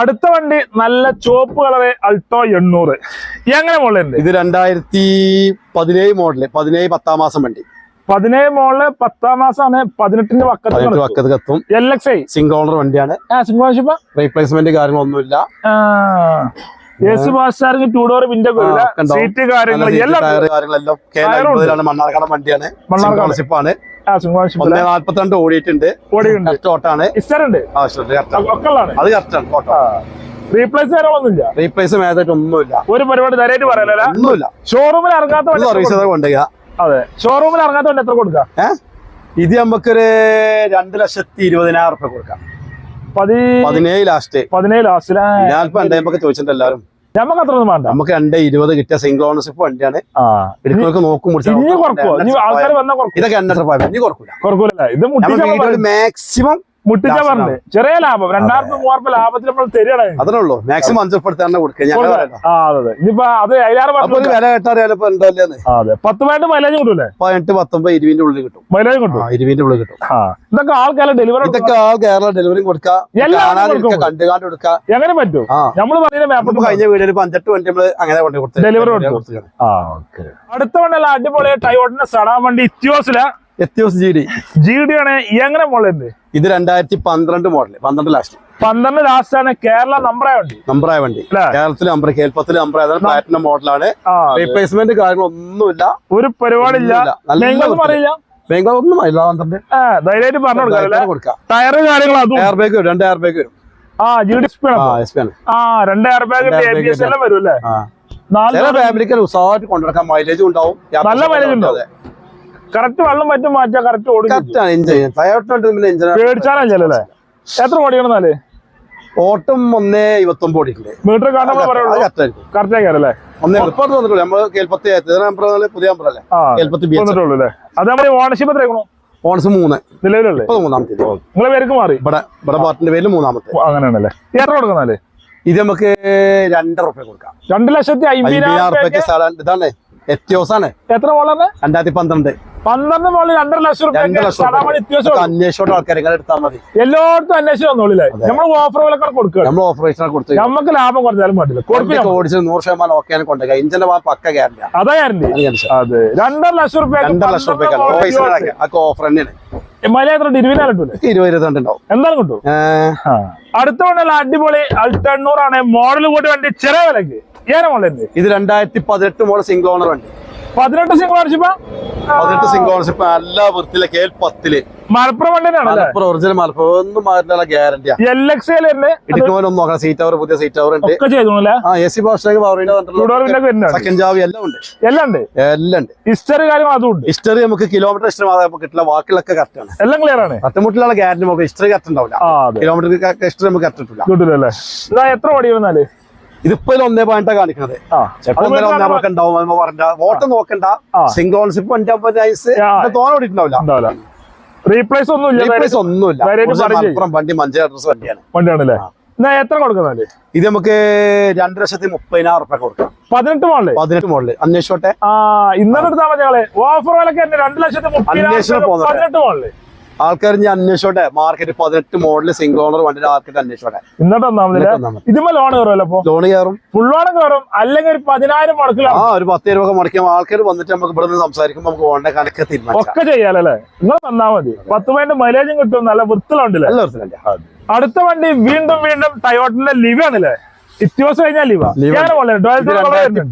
അടുത്ത വണ്ടി നല്ല ചുവപ്പ് കളറ് അൾട്ടോ എണ്ണൂറ്. എങ്ങനെ മുകളിലുണ്ട്
ഇത് രണ്ടായിരത്തി പതിനേഴ് മോഡൽ പതിനേഴ് പത്താം മാസം വണ്ടി.
പതിനേഴ് മോളിൽ പത്താം മാസമാണ് പതിനെട്ടിന്റെ
വക്കത്ത് കത്തും.
L X I
single owner വണ്ടിയാണ് റീപ്ലേസ്മെന്റ് കാര്യങ്ങളൊന്നുമില്ല.
എ സി ബാസ്റ്റാറിന് ടൂ ഡോർ വിൻഡോ
ആ, ഒക്കെ ഉണ്ടാവും.
സീറ്റ് കാര്യങ്ങൾ എല്ലാം
ടയർ കാര്യങ്ങളെല്ലാം കെ
ടയറും ഉണ്ട്.
അൻപതിലാണ് മണ്ണാർക്കാട് വണ്ടിയാണ്.
മണ്ണാർക്കാട്.
ഷിപ്പാണ്
ആ സിംഗോഷിപ്പ്
ഒന്നേ നാല്പത്തിരണ്ട് ഓടിയിട്ടുണ്ട്. ഓടിയിട്ടുണ്ട്.
ഇസ്റ്ററുണ്ട്
ആവശ്യമുണ്ട് കറക്റ്റ് അത് കറക്റ്റാണ് ഓട്ടോ
റീപ്ലേസ് കാര്യങ്ങളൊന്നുമില്ല
റീപ്ലേസ് മേധായിട്ട് ഒന്നുമില്ല.
ഒരു പരിപാടി ധൈര്യമായിട്ട് പറയലല്ല
ഒന്നുമില്ല.
ഷോറൂമിൽ ഇറങ്ങാത്ത
സർവീസ്? കൊണ്ടുപോയി
അതെ. ഷോറൂമിൽ ഇറങ്ങാത്ത വണ്ടി എത്ര
കൊടുക്കാം? ഇത് നമുക്കൊരു രണ്ട് ലക്ഷത്തി ഇരുപതിനായിരം റുപ്യ കൊടുക്കാം.
പതി
പതിനേഴ് ലാസ്റ്റ്
പതിനേഴ് ലാസ്റ്റ്
ഞാനിപ്പോ എന്തായാലും ചോദിച്ചിട്ടുണ്ട് എല്ലാവരും.
നമുക്ക് അത്ര ഒന്നും വേണ്ട.
നമുക്ക് രണ്ട് ഇരുപത് കിട്ടിയ സിംഗിൾ ഓണർഷിപ്പ് വണ്ടിയാണ്. എടുക്കുന്നവർക്ക് നോക്കും ഇതൊക്കെ കുറക്കൂല
ഇത്
മാക്സിമം
മുട്ടിച്ച
Last
പറഞ്ഞത് ചെറിയ ലാഭം. രണ്ടായിരത്തി മൂവായിരം രൂപ ലാഭത്തിൽ നമ്മൾ
ഉള്ളൂ മാക്സിമം
അഞ്ചുപ്പെടുത്താൻ ഇനിയിപ്പോ അത്
വില
അതെ? പത്ത് മൈലേജ് കിട്ടൂലേ?
പതിനെട്ട് പത്തൊമ്പത് ഇരുപതിന്റെ ഉള്ളിൽ കിട്ടും.
മൈലേജ് കിട്ടും.
ഇരുപതിന്റെ ഉള്ളിൽ കിട്ടും.
ഇതൊക്കെ ആൾക്കാരെ ഡെലിവറി
ഇതൊക്കെ കേരള ഡെലിവറി കൊടുക്കുക.
എങ്ങനെ പറ്റും? നമ്മൾ
ഇപ്പൊ കഴിഞ്ഞ ഇപ്പൊ അഞ്ചെട്ട് വണ്ടി നമ്മൾ അങ്ങനെ കൊണ്ട് കൊടുത്തു
ഡെലിവറി കൊടുത്തു. അടുത്ത വണ്ടിയല്ല അടിപൊളി ടയോട്ടിന്റെ സടാ വണ്ടി ഇത്യോസില.
Etios G D
G D ആണ് എങ്ങനെ മോഡലുണ്ട്
ഇത് രണ്ടായിരത്തി പന്ത്രണ്ട് മോഡൽ പന്ത്രണ്ട് ലാസ്റ്റ്
പന്ത്രണ്ട് ലാസ്റ്റ് ആണ് കേരള നമ്പറായ വണ്ടി.
നമ്പറായ വണ്ടി.
അല്ലേ?
കേരളത്തിലെ നമ്പർ കേൾപ്പത്തിൽ പ്ലാറ്റിനം മോഡലാണ്. റീപ്ലേസ്മെന്റ് കാര്യങ്ങളൊന്നുമില്ല.
ഒരു
പരിപാടി
ഇല്ല.
ബാംഗ്ലൂർ ഒന്നും പന്ത്രണ്ട്
ധൈര്യമായിട്ട് പറഞ്ഞു കൊടുക്കാം കാര്യങ്ങൾ അതും.
എയർ ബാഗ് വരും രണ്ട് എയർ ബാഗ് വരും.
ആ ജി ഡി സ്പീഡ്
ആ
രണ്ട് എയർ ബാഗ് വരും. അല്ലേ?
ഫാമിലിക്ക് കൊണ്ടുനടക്കാൻ മൈലേജും ഉണ്ടാവും.
നല്ല ഉണ്ടാവും. കറക്റ്റ് വെള്ളം പറ്റും മാറ്റാ കറക്റ്റ് ഓടി
Correct ആണ് എഞ്ചിൻ ടയോട്ടുണ്ട്
പേടിച്ചാലല്ലേ എത്ര ഓടിയാണെന്നാൽ
ഓട്ടം ഒന്നേ ഇരുപത്തൊമ്പത് ഓടിയിട്ടുണ്ട്.
മീറ്റർ പറയുള്ളൂ.
കറക്റ്റ് ആയിരിക്കും.
കറക്റ്റ് ആക്കാറല്ലേ
ഒന്നേ എളുപ്പമായിട്ട് വന്നിട്ടുള്ളൂ. നമ്മൾ കേൾപ്പത്തി നമ്പർ പുതിയ നമ്പർ അല്ലേ?
ആ
കേൾപ്പത്തി ബി എച്ച്
വന്നിട്ടുള്ളൂ അല്ലേ? അത് നമ്മൾ ഓണർഷിപ്പ് എത്രയാക്കണോ
ഓൺസ് മൂന്ന്.
നിലവിലുള്ളേ
ഇപ്പൊ മൂന്നാമത്തെ ഇത്.
നിങ്ങളെ പേർക്ക് മാറി?
ഇവിടെ ഇവിടെ പാർട്ടിന്റെ പേരിൽ മൂന്നാമത്തെ.
ഓ, അങ്ങനെയാണല്ലേ. എത്ര കൊടുക്കുന്നാൽ
ഇത് നമുക്ക് രണ്ടര റുപ്യ കൊടുക്കാം.
രണ്ട് ലക്ഷത്തി അയ്യായിരം
റുപ്യക്ക് സ്ഥലം ഇതാണ്
എത്ര മോളെ
രണ്ടായിരത്തി പന്ത്രണ്ട്.
പന്ത്രണ്ട് മോളിൽ രണ്ടര ലക്ഷം
റുപ്യ അന്വേഷണ ആൾക്കാർ എടുത്താൽ മതി.
എല്ലായിടത്തും അന്വേഷിച്ച് വന്നോളില്ലേ? നമ്മൾ ഓഫർ കൊടുക്കുക
നമ്മൾ കൊടുത്തു
നമുക്ക് ലാഭം കുറച്ചാലും പാടില്ല കൊടുക്കുക
ഓടിച്ച് നൂറ് ശതമാനം ഓക്കെയാണ് കൊണ്ടുപോയി ഇഞ്ചിന്റെ ഭാഗം പക്ക ഗ്യാരണ്ടി
അതാ ഗ്യാരണ്ടി അതെ രണ്ടര ലക്ഷം റുപ്യ
രണ്ടര ലക്ഷം അതൊക്കെ ഓഫർ തന്നെയാണ്.
മലയാള ഇരുപതിനായിരം
ഇരുപത്
എന്തായാലും കിട്ടും. അടുത്ത വണ്ടിയല്ല അടിപൊളി അൾട്ടണ്ണൂറാണ് മോഡൽ കൂട്ടി വണ്ടി ചെറിയ വിലക്ക് ഏറെ മോഡലുണ്ട്
ഇത് രണ്ടായിരത്തി പതിനെട്ട് മോഡൽ സിംഗിൾ ഓണർ വണ്ടി.
പതിനെട്ട് സിംഗിൾ ഓണർഷിപ്പ്
പതിനെട്ട് സിംഗിൾ ഓണർഷിപ്പ് നല്ല വൃത്തിയിലെ കെ എൽ പത്തിൽ.
മലപ്പുറം വണ്ടിയാണ്
മലപ്പുറം ഒറിജിനൽ മലപ്പുറം. ഒന്നും മാറ്റാനുള്ള ഗ്യാരണ്ടിയാ
എൽ എക്സ്
ഇടിക്കുമ്പോഴൊന്നും നോക്കണം. സീറ്റ് അവർ പുതിയ സീറ്റ് അവർ ഉണ്ട്. ആ എ സി ഭാഷയിലേക്ക്
പവർ
സെക്കൻഡ് ജാവി എല്ലാം ഉണ്ട്.
എല്ലാം ഉണ്ട്?
എല്ലാം ഉണ്ട്.
ഹിസ്റ്ററി കാര്യം അതും ഉണ്ട്.
ഹിസ്റ്ററി നമുക്ക് കിലോമീറ്റർ നമുക്ക് കിട്ടില്ല വാക്കിലൊക്കെ കറക്റ്റ് ആണ്.
എല്ലാം ക്ലിയർ ആണ്.
പത്തുമുട്ടിലുള്ള ഗ്യാരണ്ടി നമുക്ക് ഹിസ്റ്ററി കറക്റ്റ് ഉണ്ടാവില്ല. കിലോമീറ്റർ ഹിസ്റ്ററി നമുക്ക് കറക്റ്റ് കിട്ടില്ല
എത്ര ഓടി വന്നാൽ?
ഇതിപ്പോ ഒന്നേ പോയിന്റാ കാണിക്കുന്നത് ചിലപ്പോ ഉണ്ടാവും പറഞ്ഞ വോട്ട് നോക്കണ്ട. സിംഗിൾ ഓൺഷിപ്പ് വണ്ടി ആകുമ്പോ നൈസ്
ആ.
തോനെ
റീപ്ലേസ് ഒന്നും ഇല്ല
റീപ്ലേസ് ഒന്നുമില്ല. മലപ്പുറം വണ്ടി മഞ്ച അഡ്രസ് വണ്ടിയാണ്.
വണ്ടിയാണല്ലേ? എത്ര കൊടുക്കുന്നാൽ
ഇത് നമുക്ക് രണ്ട് ലക്ഷത്തി മുപ്പതിനായിരം റുപ്യ കൊടുക്കാം.
പതിനെട്ട് മോളിൽ
പതിനെട്ട് മോളിൽ അന്വേഷിച്ചോട്ടെ.
ഇന്നലെ എടുത്താൽ മതി ഓഫർ വിലക്ക് തന്നെ രണ്ട് ലക്ഷത്തി മുപ്പതിനായിരം പതിനെട്ട് മോളിൽ
ആൾക്കാർ ഞാൻ അന്വേഷിച്ചോട്ടെ? മാർക്കറ്റ് പതിനെട്ട് മോഡൽ സിംഗിൾ ഓണർ വണ്ടിയുടെ മാർക്കറ്റ് അന്വേഷിച്ചോട്ടെ?
ഇന്നത്തെ
ഒന്നാമത്.
ഇതുമ്പോ ലോൺ കയറുമല്ലോ
ലോൺ കയറും
ഫുൾ ലോൺ കയറും അല്ലെങ്കിൽ ഒരു പതിനായിരം
ആ ഒരു പത്ത് രൂപ മണിക്കുമ്പോൾ ആൾക്കാർ വന്നിട്ട് നമുക്ക് ഇവിടെ നിന്ന് സംസാരിക്കുമ്പോൾ നമുക്ക് ഓണിന്റെ കണക്ക് തീരുമാനിക്കാം.
ഒക്കെ ചെയ്യാലല്ലേ നിങ്ങൾ തന്നാ മതി. പത്ത് പോയിന്റ് മൈലേജും കിട്ടും. നല്ല വൃത്തിലുണ്ടല്ലേ
വൃത്തിലല്ലേ
അടുത്ത വണ്ടി വീണ്ടും വീണ്ടും ടയോട്ടിന്റെ ലിവ് ആണല്ലേ? ഇത്യോസ് കഴിഞ്ഞാൽ ലിവ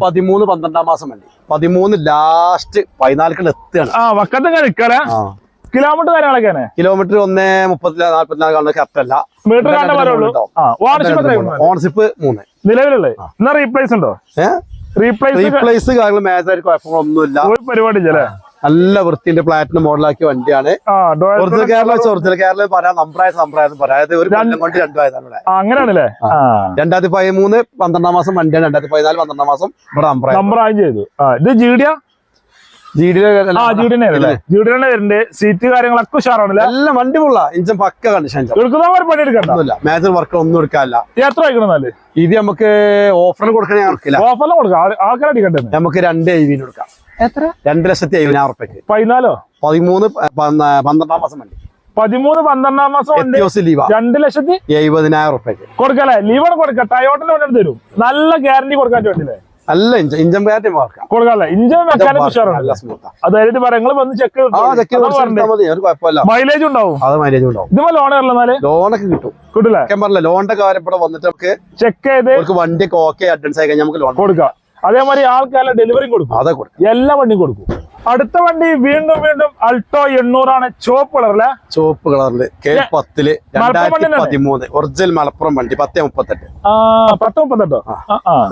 പതിമൂന്ന് പന്ത്രണ്ടാം മാസം വണ്ടി. പതിമൂന്ന് ലാസ്റ്റ് പതിനാലിക്കൽ എത്തുകയാണ്.
ആ വക്കത്തെ നിക്കല?
ആ.
കിലോമീറ്റർ കാര്യങ്ങളൊക്കെയാണ്
കിലോമീറ്റർ ഒന്ന് മുപ്പത്തി നാല്പത്തിനാല് കാണുന്ന കറക്റ്റല്ല
മീറ്റർ കാണാൻ ആ ഓണർഷിപ്പ്
മൂന്ന്?
നിലവിലുള്ളത്? എന്നാ റീപ്ലേസ് ഉണ്ടോ? റീപ്ലേസ്
റീപ്ലേസ് കാര്യങ്ങൾ മേജായിട്ട് കുഴപ്പങ്ങളൊന്നുമില്ല.
ഒരു പരിപാടി ഇല്ലല്ലേ
നല്ല വൃത്തിന്റെ പ്ലാറ്റിനം മോഡലാക്കിയ വണ്ടിയാണ്. ഒറിജിനൽ കേരള വെച്ച് ഒറിജിനൽ കേരള പറയാം. നമ്പ്രായ നമ്പ്രായെന്ന് പറയാം. ഒരു കൊല്ലം കൊണ്ട് രണ്ടായതാണ് ഇവിടെ.
അങ്ങനെയാണല്ലേ?
രണ്ടായിരത്തി പതിമൂന്ന് പന്ത്രണ്ടാം മാസം വണ്ടിയാണ്. രണ്ടായിരത്തി പതിനാല് പന്ത്രണ്ടാം മാസം ഇവിടെ
നമ്പർ ചെയ്തു. ഇത് ജിഡിയ വരുന്നുണ്ട് സീറ്റ് കാര്യങ്ങളൊക്കെ ഉഷാറാണല്ലേ
എല്ലാം വണ്ടി പുള്ള ഇഞ്ചൻ പക്ക കണ്ടീഷൻ
എടുക്കുന്ന പണി
മേജർ വർക്ക് ഒന്നും എടുക്കാനില്ല.
എത്ര വയ്ക്കണമെന്നാൽ
ഇത് നമുക്ക് ഓഫറിന് കൊടുക്കണേ ഓഫറിന്
ഓഫറിലും കൊടുക്കാം. ആൾക്കാർ അടിക്കണ്ടേ
നമുക്ക് രണ്ട് ഐവിന് കൊടുക്കാം.
എത്ര?
രണ്ട് ലക്ഷത്തി അയ്യായിരം ഉറുപ്പ്യക്ക്
പതിനാലോ?
പതിമൂന്ന് പന്ത്രണ്ടാം മാസം വണ്ടി.
പതിമൂന്ന് പന്ത്രണ്ടാം മാസം രണ്ട് ലക്ഷത്തി
എഴുപതിനായിരം ഉറുപ്പ്യക്ക്
കൊടുക്കല്ലേ? ലീവാണ് കൊടുക്കാം. ടയോട്ടിന് വേണ്ടി തരും. നല്ല ഗ്യാരണ്ടി കൊടുക്കാൻ വേണ്ടിയില്ലേ
നല്ല ഇഞ്ചൻ ഇഞ്ചൻ ബാറ്റ് മാർക്കാം
കൊടുക്കാല്ലേ? ഇഞ്ചൻ മെക്കാനിക് ഉഷാറാണ്.
നല്ല സ്മൂത്താ
അതായത് പറയാം നിങ്ങൾ വന്ന് ചെക്ക്
ആ ചെക്ക് മതി ഒരു കുഴപ്പമില്ല.
മൈലേജ് ഉണ്ടാവും.
അത് മൈലേജ് ഉണ്ടാവും.
ഇതുപോലെ ലോൺ
ലോണൊക്കെ കിട്ടും.
കിട്ടില്ലേ?
ഞാൻ പറഞ്ഞില്ല ലോണിന്റെ കാര്യം ഇവിടെ വന്നിട്ട് നമുക്ക്
ചെക്ക് ചെയ്ത്
വണ്ടിയൊക്കെ ഓക്കെ അഡ്വാൻസ് ആയി കഴിഞ്ഞാൽ നമുക്ക് ലോൺ
കൊടുക്കാം. അതേമാതിരി ആൾക്കാരെ ഡെലിവറി കൊടുക്കും.
അതെ കൊടുക്കാം.
എല്ലാ വണ്ടിയും കൊടുക്കും. അടുത്ത വണ്ടി വീണ്ടും വീണ്ടും അൾട്ടോ എണ്ണൂറാണ്. ചുവപ്പ് കളർ
ചുവപ്പ് കളറിൽ. കെ പത്തിൽ രണ്ടായിരത്തി? പതിമൂന്ന്. ഒറിജിനൽ മലപ്പുറം വണ്ടി പത്തേ മുപ്പത്തെട്ട്.
പത്ത് മുപ്പത്തെട്ടോ?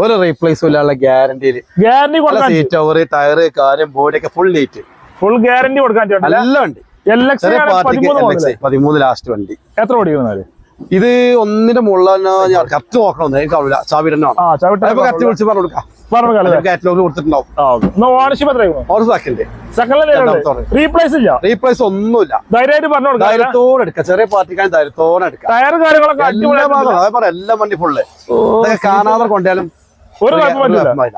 ഒരു റീപ്ലേസും ഇല്ലാതെ ഗ്യാരണ്ടിയിൽ
ഗ്യാരണ്ടി കൊടുക്കാൻ
സീറ്റ് ഓവർ ടയറ് കാര്യം ബോഡിയൊക്കെ ഫുൾ നീറ്റ്
ഫുൾ ഗ്യാരണ്ടി കൊടുക്കാൻ
എല്ലാം ഉണ്ട്
പതിമൂന്ന്
ലാസ്റ്റ് വണ്ടി.
എത്ര ഓടിക്കുന്നാൽ
ഇത് ഒന്നിന്റെ മുകളിൽ ഞാൻ കറക്റ്റ് നോക്കണം. എനിക്ക് അറിയില്ല. ചാവി തന്നെ കറക്റ്റ് വിളിച്ച് പറഞ്ഞു കൊടുക്കാം. കാറ്റലോഗ് കൊടുത്തിട്ടുണ്ടാവും.
ഓണർഷിപ്പ്
സെക്കൻഡ്
റീപ്ലേസ് ഇല്ല?
റീപ്ലേസ് ഒന്നുമില്ല.
ധൈര്യമായിട്ട് പറഞ്ഞു കൊടുക്കാം
ധൈര്യത്തോടെ എടുക്കാം. ചെറിയ പാർട്ടിക്കാൻ ധൈര്യത്തോടെ എടുക്കാം.
ടയർ കാര്യങ്ങളൊക്കെ
എല്ലാ വണ്ടി ഫുള്ള് കാണാതെ കൊണ്ടാലും
ഒരു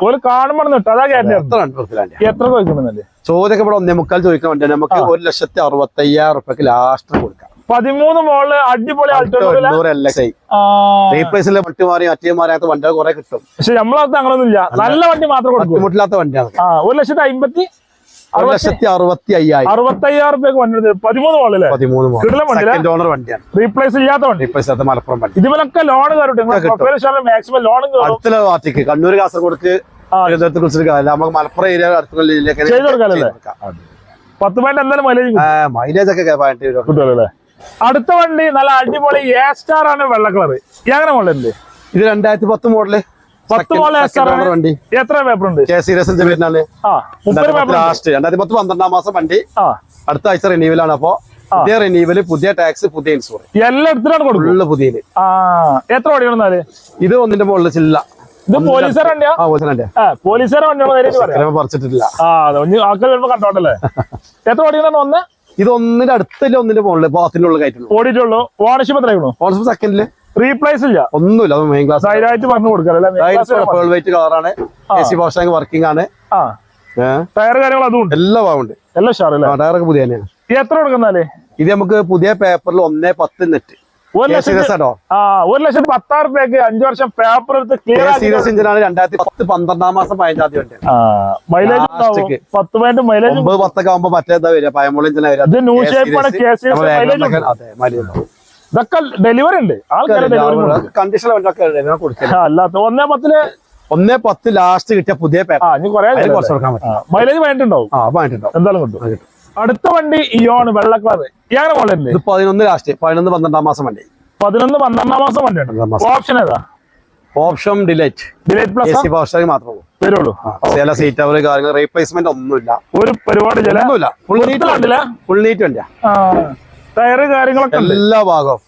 ഒരു
കാണുമ്പോൾ
എത്ര ഒന്നേ മുക്കാൽ ചോദിക്കാൻ വേണ്ടി നമുക്ക് ഒരു ലക്ഷത്തി അറുപത്തി അയ്യായിരം റുപ്യക്ക് ലാസ്റ്റ് കൊടുക്കാം.
പതിമൂന്ന് മോളിൽ അടിപൊളി
റീപ്ലേസിലെ മറ്റു മാറി മറ്റേ മാറി വണ്ടികൾ കുറെ കിട്ടും.
പക്ഷെ നമ്മളകത്ത് അങ്ങനൊന്നുമില്ല. നല്ല വണ്ടി മാത്രം കൊടുക്കും
വണ്ടിയാണ്.
ഒരു ലക്ഷത്തി അമ്പത്തി
ഒരു ലക്ഷത്തി അറുപത്തി അയ്യായിരം
അറുപത്തയ്യായിരം. റുപ്യക്ക് വണ്ടി എടുത്ത് പതിമൂന്ന് മോളിലെ
പതിമൂന്ന് വണ്ടിയാണ്.
റീപ്ലേസ് ഇല്ലാത്ത വണ്ടി.
റീപ്ലേസ് മലപ്പുറം വണ്ടി.
ഇതിലൊക്കെ ലോൺ
കിട്ടും.
കയറും മാക്സിമം ലോൺ കയറും
അടുത്തുള്ള പാർട്ടിക്ക് കണ്ണൂർ കാസർഗോഡ്
ആ.
തിരുവനന്തപുരത്തെ കുറിച്ചിട്ട് നമുക്ക് മലപ്പുറം ഏരിയ അടുത്തുള്ള?
പത്ത് പോയിന്റ് എന്തായാലും മൈലേജ്
മൈലേജ് ഒക്കെ പതിനെട്ട്
കിട്ടുമല്ലേ അടുത്ത വണ്ടി നല്ല അടിപൊളി എ സ്റ്റാർ ആണ് വെള്ള കളർ എങ്ങനെ മോഡലുണ്ട്
ഇത് രണ്ടായിരത്തി പത്ത് മോഡൽ
പത്ത് മോഡൽ എ സ്റ്റാർ ആണ്.
വണ്ടി.
എത്ര പേപ്പർ ഉണ്ട്?
കെ
സി പേപ്പർ ഉണ്ട്.
ലാസ്റ്റ് രണ്ടായിരത്തി പത്ത് പന്ത്രണ്ടാം മാസം വണ്ടി. അടുത്ത ആഴ്ച റിന്യൂവലാണ് അപ്പോ. പുതിയ റിന്യൂവൽ പുതിയ ടാക്സ് പുതിയ ഇൻഷുറൻസ്
എല്ലാം എടുത്തിട്ടാണ് പുതിയ എത്ര എന്നാൽ?
ഇത് ഒന്നിന്റെ മുകളിൽ ചില്ല.
ഇത് പോലീസുകാർ വണ്ടിയാ? വണ്ടിയാണ്
പറിച്ചിട്ടില്ല.
ആ ആൾക്കാർ കണ്ടോട്ടല്ലേ? എത്ര ഒന്ന്?
ഇത് ഒന്നിന്റെ അടുത്തല്ല ഒന്നിന്റെ മുകളിൽ പാത്തിനുള്ള കയറ്റുള്ളൂ
ഓടിയിട്ടുള്ളൂ. ഓണർഷിപ്പ് എത്രയാണോ
ഓൾസോ സെക്കൻഡിൽ
റീപ്ലേസ് ഇല്ല.
ഒന്നുമില്ല അത് മെയിൻ ക്ലാസ്
ധൈര്യമായിട്ട് പറഞ്ഞു കൊടുക്കാം
പേൾ വെയിറ്റ് കളറാണ് എ സി പോസ്റ്റ് വർക്കിംഗ് ആണ്.
ആ. ടയർ കാര്യങ്ങൾ അതും
എല്ലാം ഭാഗമുണ്ട്
എല്ലാം ഷാറല്ലേ
ആ ടയറൊക്കെ പുതിയ തന്നെയാണ്.
എത്ര കൊടുക്കുന്നാലേ
ഇത് നമുക്ക് പുതിയ പേപ്പറിൽ ഒന്നേ പത്ത് നെറ്റ്
ഒരു ലക്ഷത്തി
സീരിയസ്
ആ ഒരു ലക്ഷത്തി പത്താറ് രൂപയ്ക്ക് അഞ്ചു വർഷം പേപ്പർ എടുത്ത് ക്ലിയർ
സീരിയസ് എഞ്ചിനാണ് രണ്ടായിരത്തി പത്ത് പന്ത്രണ്ടാം മാസം പതിനഞ്ചാം തീയതി
മൈലേജ്. പത്ത് പോയിന്റ് മൈലേജ്
ഒമ്പത് പത്തൊക്കെ ആകുമ്പോ മറ്റേതാ വരിക? പയമോൾ
ഇത് new K C S mileage ഇതൊക്കെ ഡെലിവറി ഉണ്ട്. ആൾക്കാരെ ഡെലിവറി.
കണ്ടീഷൻ
അല്ലാത്ത ഒന്നേ പത്തിൽ
ഒന്നേ പത്ത് ലാസ്റ്റ് കിട്ടിയ പുതിയ പേപ്പർ
മൈലേജ് വേണ്ടിട്ടുണ്ടാവും എന്തായാലും കിട്ടും. അടുത്ത വണ്ടി ഇയോൺ വെള്ള കളർ ഇയാളെ മോഡലില്ലേ
ഇത് പതിനൊന്ന് ലാസ്റ്റ് പതിനൊന്ന് പന്ത്രണ്ടാം മാസം വണ്ടി.
പതിനൊന്ന് പന്ത്രണ്ടാം മാസം
വണ്ടി
ഓപ്ഷൻ ഏതാ?
Option delight
delight plus
C power മാത്രമേ ഉള്ളൂ.
വരുള്ളൂ.
ചില സീറ്റ് അവർ കാര്യങ്ങൾ റീപ്ലേസ്മെന്റ് ഒന്നുമില്ല.
ഒരു പരിപാടി
ഒന്നുമില്ല. ഫുൾ നീറ്റ്
കണ്ടില്ല
ഫുൾ നീറ്റ് വണ്ടിയാ.
ടയറ് കാര്യങ്ങളൊക്കെ ഉണ്ട്.
എല്ലാ ഭാഗവും.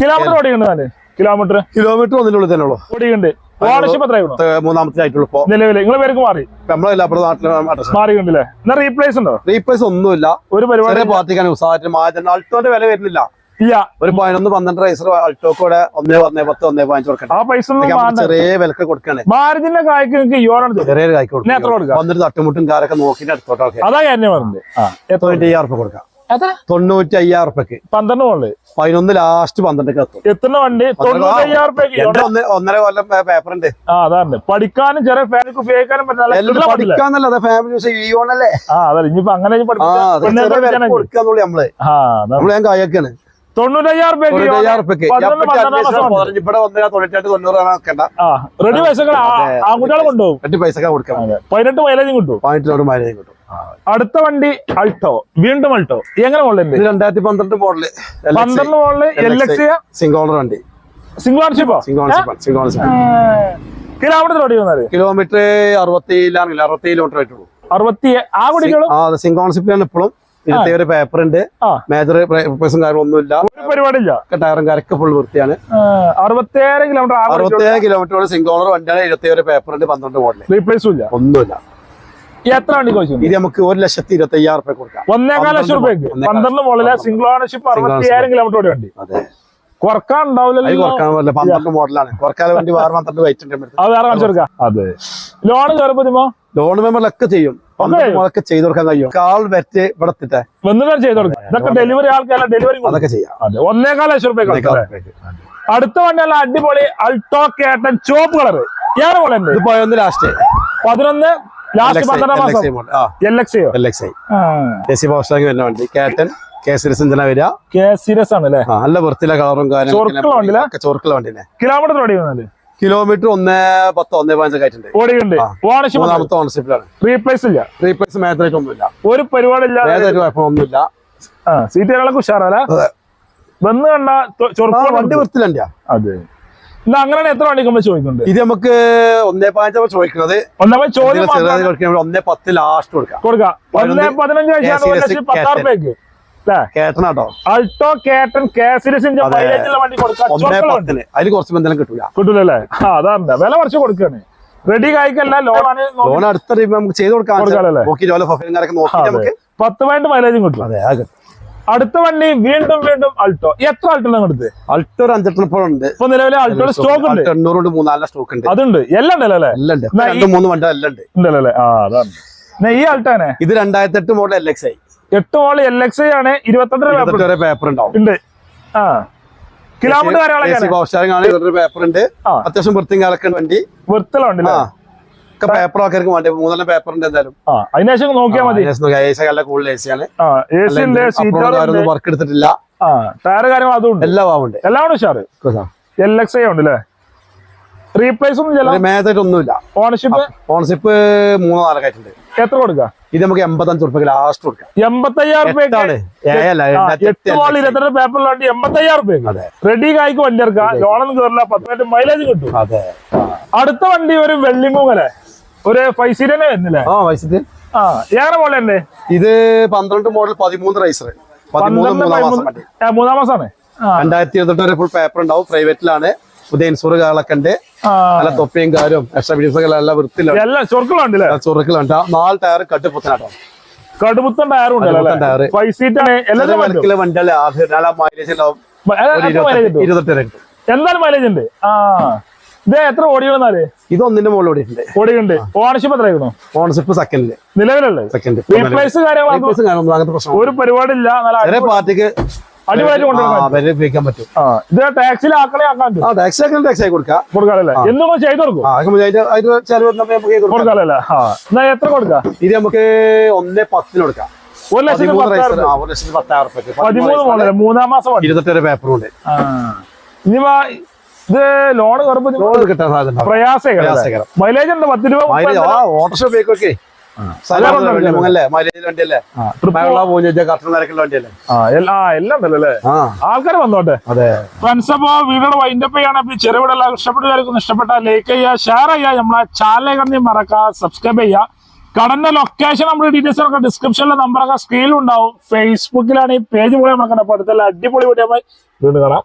കിലോമീറ്റർ ഓടിയുണ്ട് കിലോമീറ്റർ
കിലോമീറ്റർ ഒന്നിനുള്ളിൽ തന്നെ ഉള്ളൂ.
ഓടിയുണ്ട് ഓണർഷിപ്പ് എത്രയായിരുന്നു
മൂന്നാമത്തെ ആയിട്ടുള്ളൂ ഇപ്പൊ.
നിലവിൽ. നിങ്ങളെ പേർക്ക് മാറി?
നമ്മളല്ല നമ്മുടെ നാട്ടിലെ അഡ്രസ്
മാറിയിട്ടുണ്ടല്ലേ എന്നാ റീപ്ലേസ് ഉണ്ടോ?
റീപ്ലേസ് ഒന്നുമില്ല.
ഒരു പരിപാടി
പാർട്ടിക്കാണ് ഉസാറ്റ് അൾട്ടോന്റെ വില വരുന്നില്ല. ഒരു പതിനൊന്ന് പന്ത്രണ്ട് റൈസർ അൾട്ടോക്കൂടെ ഒന്നേ ഒന്നേ പത്ത് ഒന്നേ പതിനഞ്ച് കൊടുക്കണം.
ആ പൈസ
ചെറിയ വിലക്ക് കൊടുക്കണേ
മാരുതിന്റെ കായ്ക്ക് നിങ്ങൾക്ക് യോണാണ് തരും
ചെറിയ കായ്ക്ക്
ഇനി എത്ര കൊടുക്കാം?
വന്നിട്ട് തട്ടുമുട്ടും കാരൊക്കെ നോക്കിട്ട് അടുത്തോട്ടൊക്കെ.
അതാ ഞാൻ പറഞ്ഞത്.
തൊണ്ണൂറ്റി അയ്യായിരം കൊടുക്കാം. തൊണ്ണൂറ്റി അയ്യായിരം റുപ്യക്ക്
പന്ത്രണ്ട് മുകളിൽ
പതിനൊന്ന് ലാസ്റ്റ് പന്ത്രണ്ടൊക്കെ എത്തും.
എത്തുന്ന വണ്ടി
ഒന്നര കൊല്ലം പേപ്പർ ഉണ്ട്
ആ അതാണ്. പഠിക്കാനും ചെറിയ ഫാനൊക്കെ ഉപയോഗിക്കാനും
പറ്റില്ല. പഠിക്കാന്നല്ല ഫാമിലി യൂസ് ഈ ഓണല്ലേ
ആ ഇനിയിപ്പോ അങ്ങനെ
കൊടുക്കാന്നുള്ളൂ
നമ്മൾ.
നമ്മൾ ഞാൻ കായൊക്കെയാണ്
തൊണ്ണൂറ്റയ്യായിരം റെഡി ആൺകുട്ടികളെ കൊണ്ടുപോകും.
പൈസ
അതെ. പതിനെട്ട് മൈലേജും കിട്ടും.
പതിനെട്ട് മൈലേജും കിട്ടും.
അടുത്ത വണ്ടി അൾട്ടോ. വീണ്ടും അൾട്ടോ. എങ്ങനെ മോഡലുണ്ട്
രണ്ടായിരത്തി പന്ത്രണ്ട് മോഡൽ.
പന്ത്രണ്ട് മോഡൽ എൽ എക്സ്
സിംഗോളർ വണ്ടി.
സിംഗിൾ ഓൺഷിപ്പോ
സിംഗോൺഷിപ്പ് ഓണർഷിപ്പ്
കിലോമീറ്റർ ഓടി
കിലോമീറ്റർ അറുപത്തിയിലാണെങ്കിൽ അറുപത്തി കിലോമീറ്റർ ആയിട്ടുള്ളൂ.
അറുപത്തി ആ കുടികളും
ആ ഓണർഷിപ്പിലാണ് ഇപ്പോഴും. ഇതിന്റെ ഒരു പേപ്പർ ഉണ്ട്. മേജർ കാര്യങ്ങളൊന്നുമില്ല.
പരിപാടിയില്ല?
ടയറും കരക്ക് ഫുൾ വൃത്തിയാണ്.
അറുപത്തേഴ് കിലോമീറ്റർ
അറുപത്തേഴ് കിലോമീറ്റർ സിംഗോളർ വണ്ടിയാണ് ഇരുപത്തിയേഴ് പേപ്പർ ഉണ്ട് പന്ത്രണ്ട് മോഡൽ
റീപ്ലേസും ഇല്ല?
ഒന്നുമില്ല.
എത്ര വണ്ടി ചോദിച്ചു?
ഇത് നമുക്ക് ഒരു ലക്ഷത്തി ഇരുപത്തി അയ്യായിരം റുപ്യ കൊടുക്കാം.
ഒന്നേകാൽ ലക്ഷം റുപ്യക്ക് പന്ത്രണ്ട് മോളിലെ സിംഗിൾ ഓണർഷിപ്പ് അറുപത്തിയായിരം കിലോമീറ്റർ ഓടി വണ്ടി.
കുറയ്ക്കാൻ പറ്റില്ല. പന്ത്രണ്ട് മോഡലാണ് കുറക്കാതെ വണ്ടി വേറെ പന്ത്രണ്ട് വൈറ്റ്
അത് വേറെ കാണിച്ചു കൊടുക്കാം. അതെ. ലോൺ കയറുമ്പോ
ലോൺ മെമ്പറിലൊക്കെ ചെയ്യും.
ചെയ്യും.
മോഡൊക്കെ കൊടുക്കാൻ കഴിയും. കാൾ വെറ്റ് ഇവിടെ എത്തിട്ടെ.
വന്നിട്ട് ചെയ്ത് കൊടുക്കാം. ഇതൊക്കെ ഡെലിവറി ആൾക്കാരെ ഡെലിവറി
അതൊക്കെ ചെയ്യാം.
ഒന്നേകാൽ ലക്ഷം അടുത്ത വണ്ടി അല്ല അടിപൊളി അൾട്ടോ കേട്ടൻ ചോപ്പ് കളർ ഏറെ പോലെ
ലാസ്റ്റ്
പതിനൊന്ന് ലാസ്റ്റ് പന്ത്രണ്ടാം മാസം. L X
L X I A C power വരുന്ന വണ്ടി. കാറ്റൻ കെ വരിക?
കെ സീരിയസ് ആണ് അല്ലേ
ആ, നല്ല വൃത്തിയിലെ കളറും ചോർക്കുള്ള വണ്ടിനെ
കിലോമീറ്റർ
കിലോമീറ്റർ ഒന്നേ പത്ത് ഒന്നേ പതിനഞ്ച് ആയിട്ടുണ്ട്. മൂന്നാമത്തെ ഓണർഷിപ്പിലാണ്
റീപ്ലേസ് ഇല്ല.
റീപ്ലേസ് മേജറായിട്ട് ഒന്നുമില്ല.
ഒരു പരിപാടി ഇല്ല
മേജറായിട്ട് കുഴപ്പമൊന്നുമില്ല
ആ സീറ്റുകളൊക്കെ ഉഷാറല്ല. വന്ന് കണ്ട
വണ്ടി വൃത്തിയില്ല
അതെ. ഇന്ന് അങ്ങനെ എത്ര വണ്ടിക്ക് നമ്മൾ ചോദിക്കുന്നുണ്ട്
ഇത് നമുക്ക് ഒന്നേ പതിനഞ്ച് ചോദിക്കുന്നത്.
ഒന്നേ ചോദ്യം
ഒന്നേ പത്ത് ലാസ്റ്റ് കൊടുക്കാം.
കൊടുക്കാം. ഒന്നേ പതിനഞ്ച് കഴിച്ചാൽ ഒരു
serious
ലക്ഷത്തി പത്താറ് രൂപയ്ക്ക്. അല്ലേ?
കേട്ടനാട്ടോ
അൾട്ടോ കേട്ടൻ വണ്ടി കൊടുക്കാം.
ഒന്നേ
വണ്ടി.
പത്തിന്. അതിൽ കുറച്ച് ബന്ധം കിട്ടൂല.
കിട്ടൂലല്ലേ? ആ അതാണ് വില കുറച്ച് കൊടുക്കാണ്. റെഡി കായ്ക്കല്ല ലോണാണ്
ലോൺ അടുത്ത നമുക്ക് ചെയ്ത് കൊടുക്കാം.
കൊടുക്കാമല്ലേ?
നോക്കി
പത്ത് പോയിന്റ് മൈലേജും കിട്ടും.
അതെ
അടുത്ത വണ്ടി വീണ്ടും വീണ്ടും അൾട്ടോ എത്ര അൾട്ടോ എടുത്ത്
അൾട്ടോ ഒരു അഞ്ചെട്ടെണ്ണം ഉണ്ട്.
ഇപ്പൊ നിലവിലെ അൾട്ടോ സ്റ്റോക്ക് ഉണ്ട്.
അൾട്ടോ എണ്ണൂറ് കൊണ്ട് മൂന്നാൽ സ്റ്റോക്ക് ഉണ്ട്.
അതുണ്ട്. എല്ലാം ഉണ്ടല്ലോ അല്ലേ?
രണ്ടും മൂന്ന് വണ്ടി എല്ലാം ഉണ്ട്.
ഉണ്ടല്ലോ അല്ലേ? ആ അതാണ്. ഈ അൾട്ടാനെ
ഇത് രണ്ടായിരത്തി എട്ട് മോഡൽ എൽ എക്സ് ഐ
എട്ട് മോഡൽ എൽ എക്സ് ഐ ആണ്.
ഇരുപത്തെട്ട് പേപ്പർ ഉണ്ടാവും.
ഉണ്ട്. ആ. കിലോമീറ്റർ
പേപ്പർ ഉണ്ട്. അത്യാവശ്യം വൃത്തിയും കാലൊക്കെ വണ്ടി.
വൃത്തിലുണ്ടല്ലേ
ഒക്കെ പേപ്പറൊക്കെ ആയിരിക്കും വേണ്ടി മൂന്നെണ്ണം പേപ്പർ ഉണ്ട് എന്തായാലും.
ആ അതിനുശേഷം നോക്കിയാൽ മതി.
നല്ല കൂടുതൽ എ സി ആണ്.
ആ എ സി
വർക്ക് എടുത്തിട്ടില്ല.
ടയർ കാര്യങ്ങൾ അതും
എല്ലാം
ഉണ്ട് ഉഷാറ്. എൽ എക്സ് ഐ ഉണ്ട് അല്ലേ റീപ്ലേസ് ഒന്നും
ഒന്നുമില്ല.
ഓണർഷിപ്പ്
ഓണർഷിപ്പ് മൂന്നോ നാലൊക്കെ ആയിട്ടുണ്ട്.
എത്ര കൊടുക്കുക
ഇത് നമുക്ക് എൺപത്തഞ്ച് റുപ്യ ലാസ്റ്റ് കൊടുക്കാം.
എൺപത്തയ്യായിരം എൺപത്തയ്യായിരം റെഡി കായ്ക്ക് വണ്ടി ഇറക്കാം ലോണൊന്നും കയറില്ല പത്ത് മിനിറ്റ് മൈലേജ് കിട്ടും.
അതെ.
അടുത്ത വണ്ടി ഒരു വെള്ളിമൂങ്ങലെ ഒരു ഫൈവ് സീറ്റ് തന്നെ വരുന്നില്ലേ?
ആ വയസ്സിട്ട്
ആ ഏറെ മോഡൽ അല്ലേ?
ഇത് പന്ത്രണ്ട് മോഡൽ പതിമൂന്ന് റൈസർ മൂന്നാം
മാസമാണ്.
രണ്ടായിരത്തി ഇരുപത്തെട്ട് വരെ ഫുൾ പേപ്പർ ഉണ്ടാവും. പ്രൈവറ്റിലാണ് പുതിയ ഇൻഷുറുകളൊക്കെ ഉണ്ട്.
ആ.
നല്ല തൊപ്പിയും കാരും എക്സ്ട്രാ ബിഡിസുകളും എല്ലാം വൃത്തിയിലാണ് ചുറുക്കളുണ്ട് നാല് ടയർ
കടുപ്പത്തൻ ടയറും ഉണ്ടല്ലോ
കടുപ്പത്തൻ ടയറ്.
ഫൈവ് സീറ്റ് ആണ്.
വണ്ടിയല്ലേ? നല്ല മൈലേജ്
മൈലേജ്
ഇരുപത്തെട്ട്
കിട്ടും
കിട്ടും
എന്തായാലും മൈലേജ് ഉണ്ട്? ആ. ഇത് എത്ര ഓടിക്കണമെന്നാൽ
ഇത് ഒന്നിന്റെ മുകളിൽ ഓടിയിട്ടുണ്ട്.
ഓടിയുണ്ട് ഓണർഷിപ്പ് എത്ര ആയിരുന്നു?
ഓണർഷിപ്പ് സെക്കൻഡിൽ
നിലവിലുള്ളത്?
സെക്കൻഡ്
റീപ്ലേസ്
പ്രശ്നം
ഒരു പരിപാടി
ഇല്ല പാർട്ടിക്ക്
അടിപൊളിയായിട്ട് കൊണ്ടുവരാൻ
പറ്റും.
ഇത് ടാക്സിൽ ആക്കാൻ
ആ ടാക്സി ആയി കൊടുക്കാം.
കൊടുക്കാറല്ലേ? ചെയ്ത് കൊടുക്കും. കൊടുക്കാറല്ലേ? എന്നാ എത്ര കൊടുക്കാം?
ഇത് നമുക്ക് ഒന്നേ പത്തിന് കൊടുക്കാം.
ഒരു ലക്ഷത്തി
പതിമൂന്ന്
മൂന്നാം മാസം
ഇരുപത്തെട്ട് വരെ പേപ്പറും ഉണ്ട്.
ഇനി ഇത് ലോൺ
ലോൺ കിട്ടാൻ സാധ്യത.
മൈലേജ് ഉണ്ട് പത്ത് രൂപ
ഓട്ടോഷോ
ആൾക്കാർ വന്നോട്ടെ?
അതെ.
ഫ്രണ്ട്സ് അപ്പോ വീഡിയോ വൈൻഡപ്പ് ചെയ്യാണ്. ചെറിയ വീഡിയോ ഇഷ്ടപ്പെട്ട ലൈക്ക് ചെയ്യുക ഷെയർ ചെയ്യുക. നമ്മളെ ചാനൽ കണ്ടി മറക്കുക സബ്സ്ക്രൈബ് ചെയ്യുക. കടന്ന ലൊക്കേഷൻ നമ്മുടെ ഡീറ്റെയിൽസ് ഒക്കെ ഡിസ്ക്രിപ്ഷനിലെ നമ്പറൊക്കെ സ്ക്രീനിൽ ഉണ്ടാവും. ഫേസ്ബുക്കിലാണ് ഈ പേജ് പോലെ നമ്മൾ കണ്ടപ്പോൾ അടുത്തുള്ള അടിപൊളി വീഡിയോ വീണ്ടും കാണാം.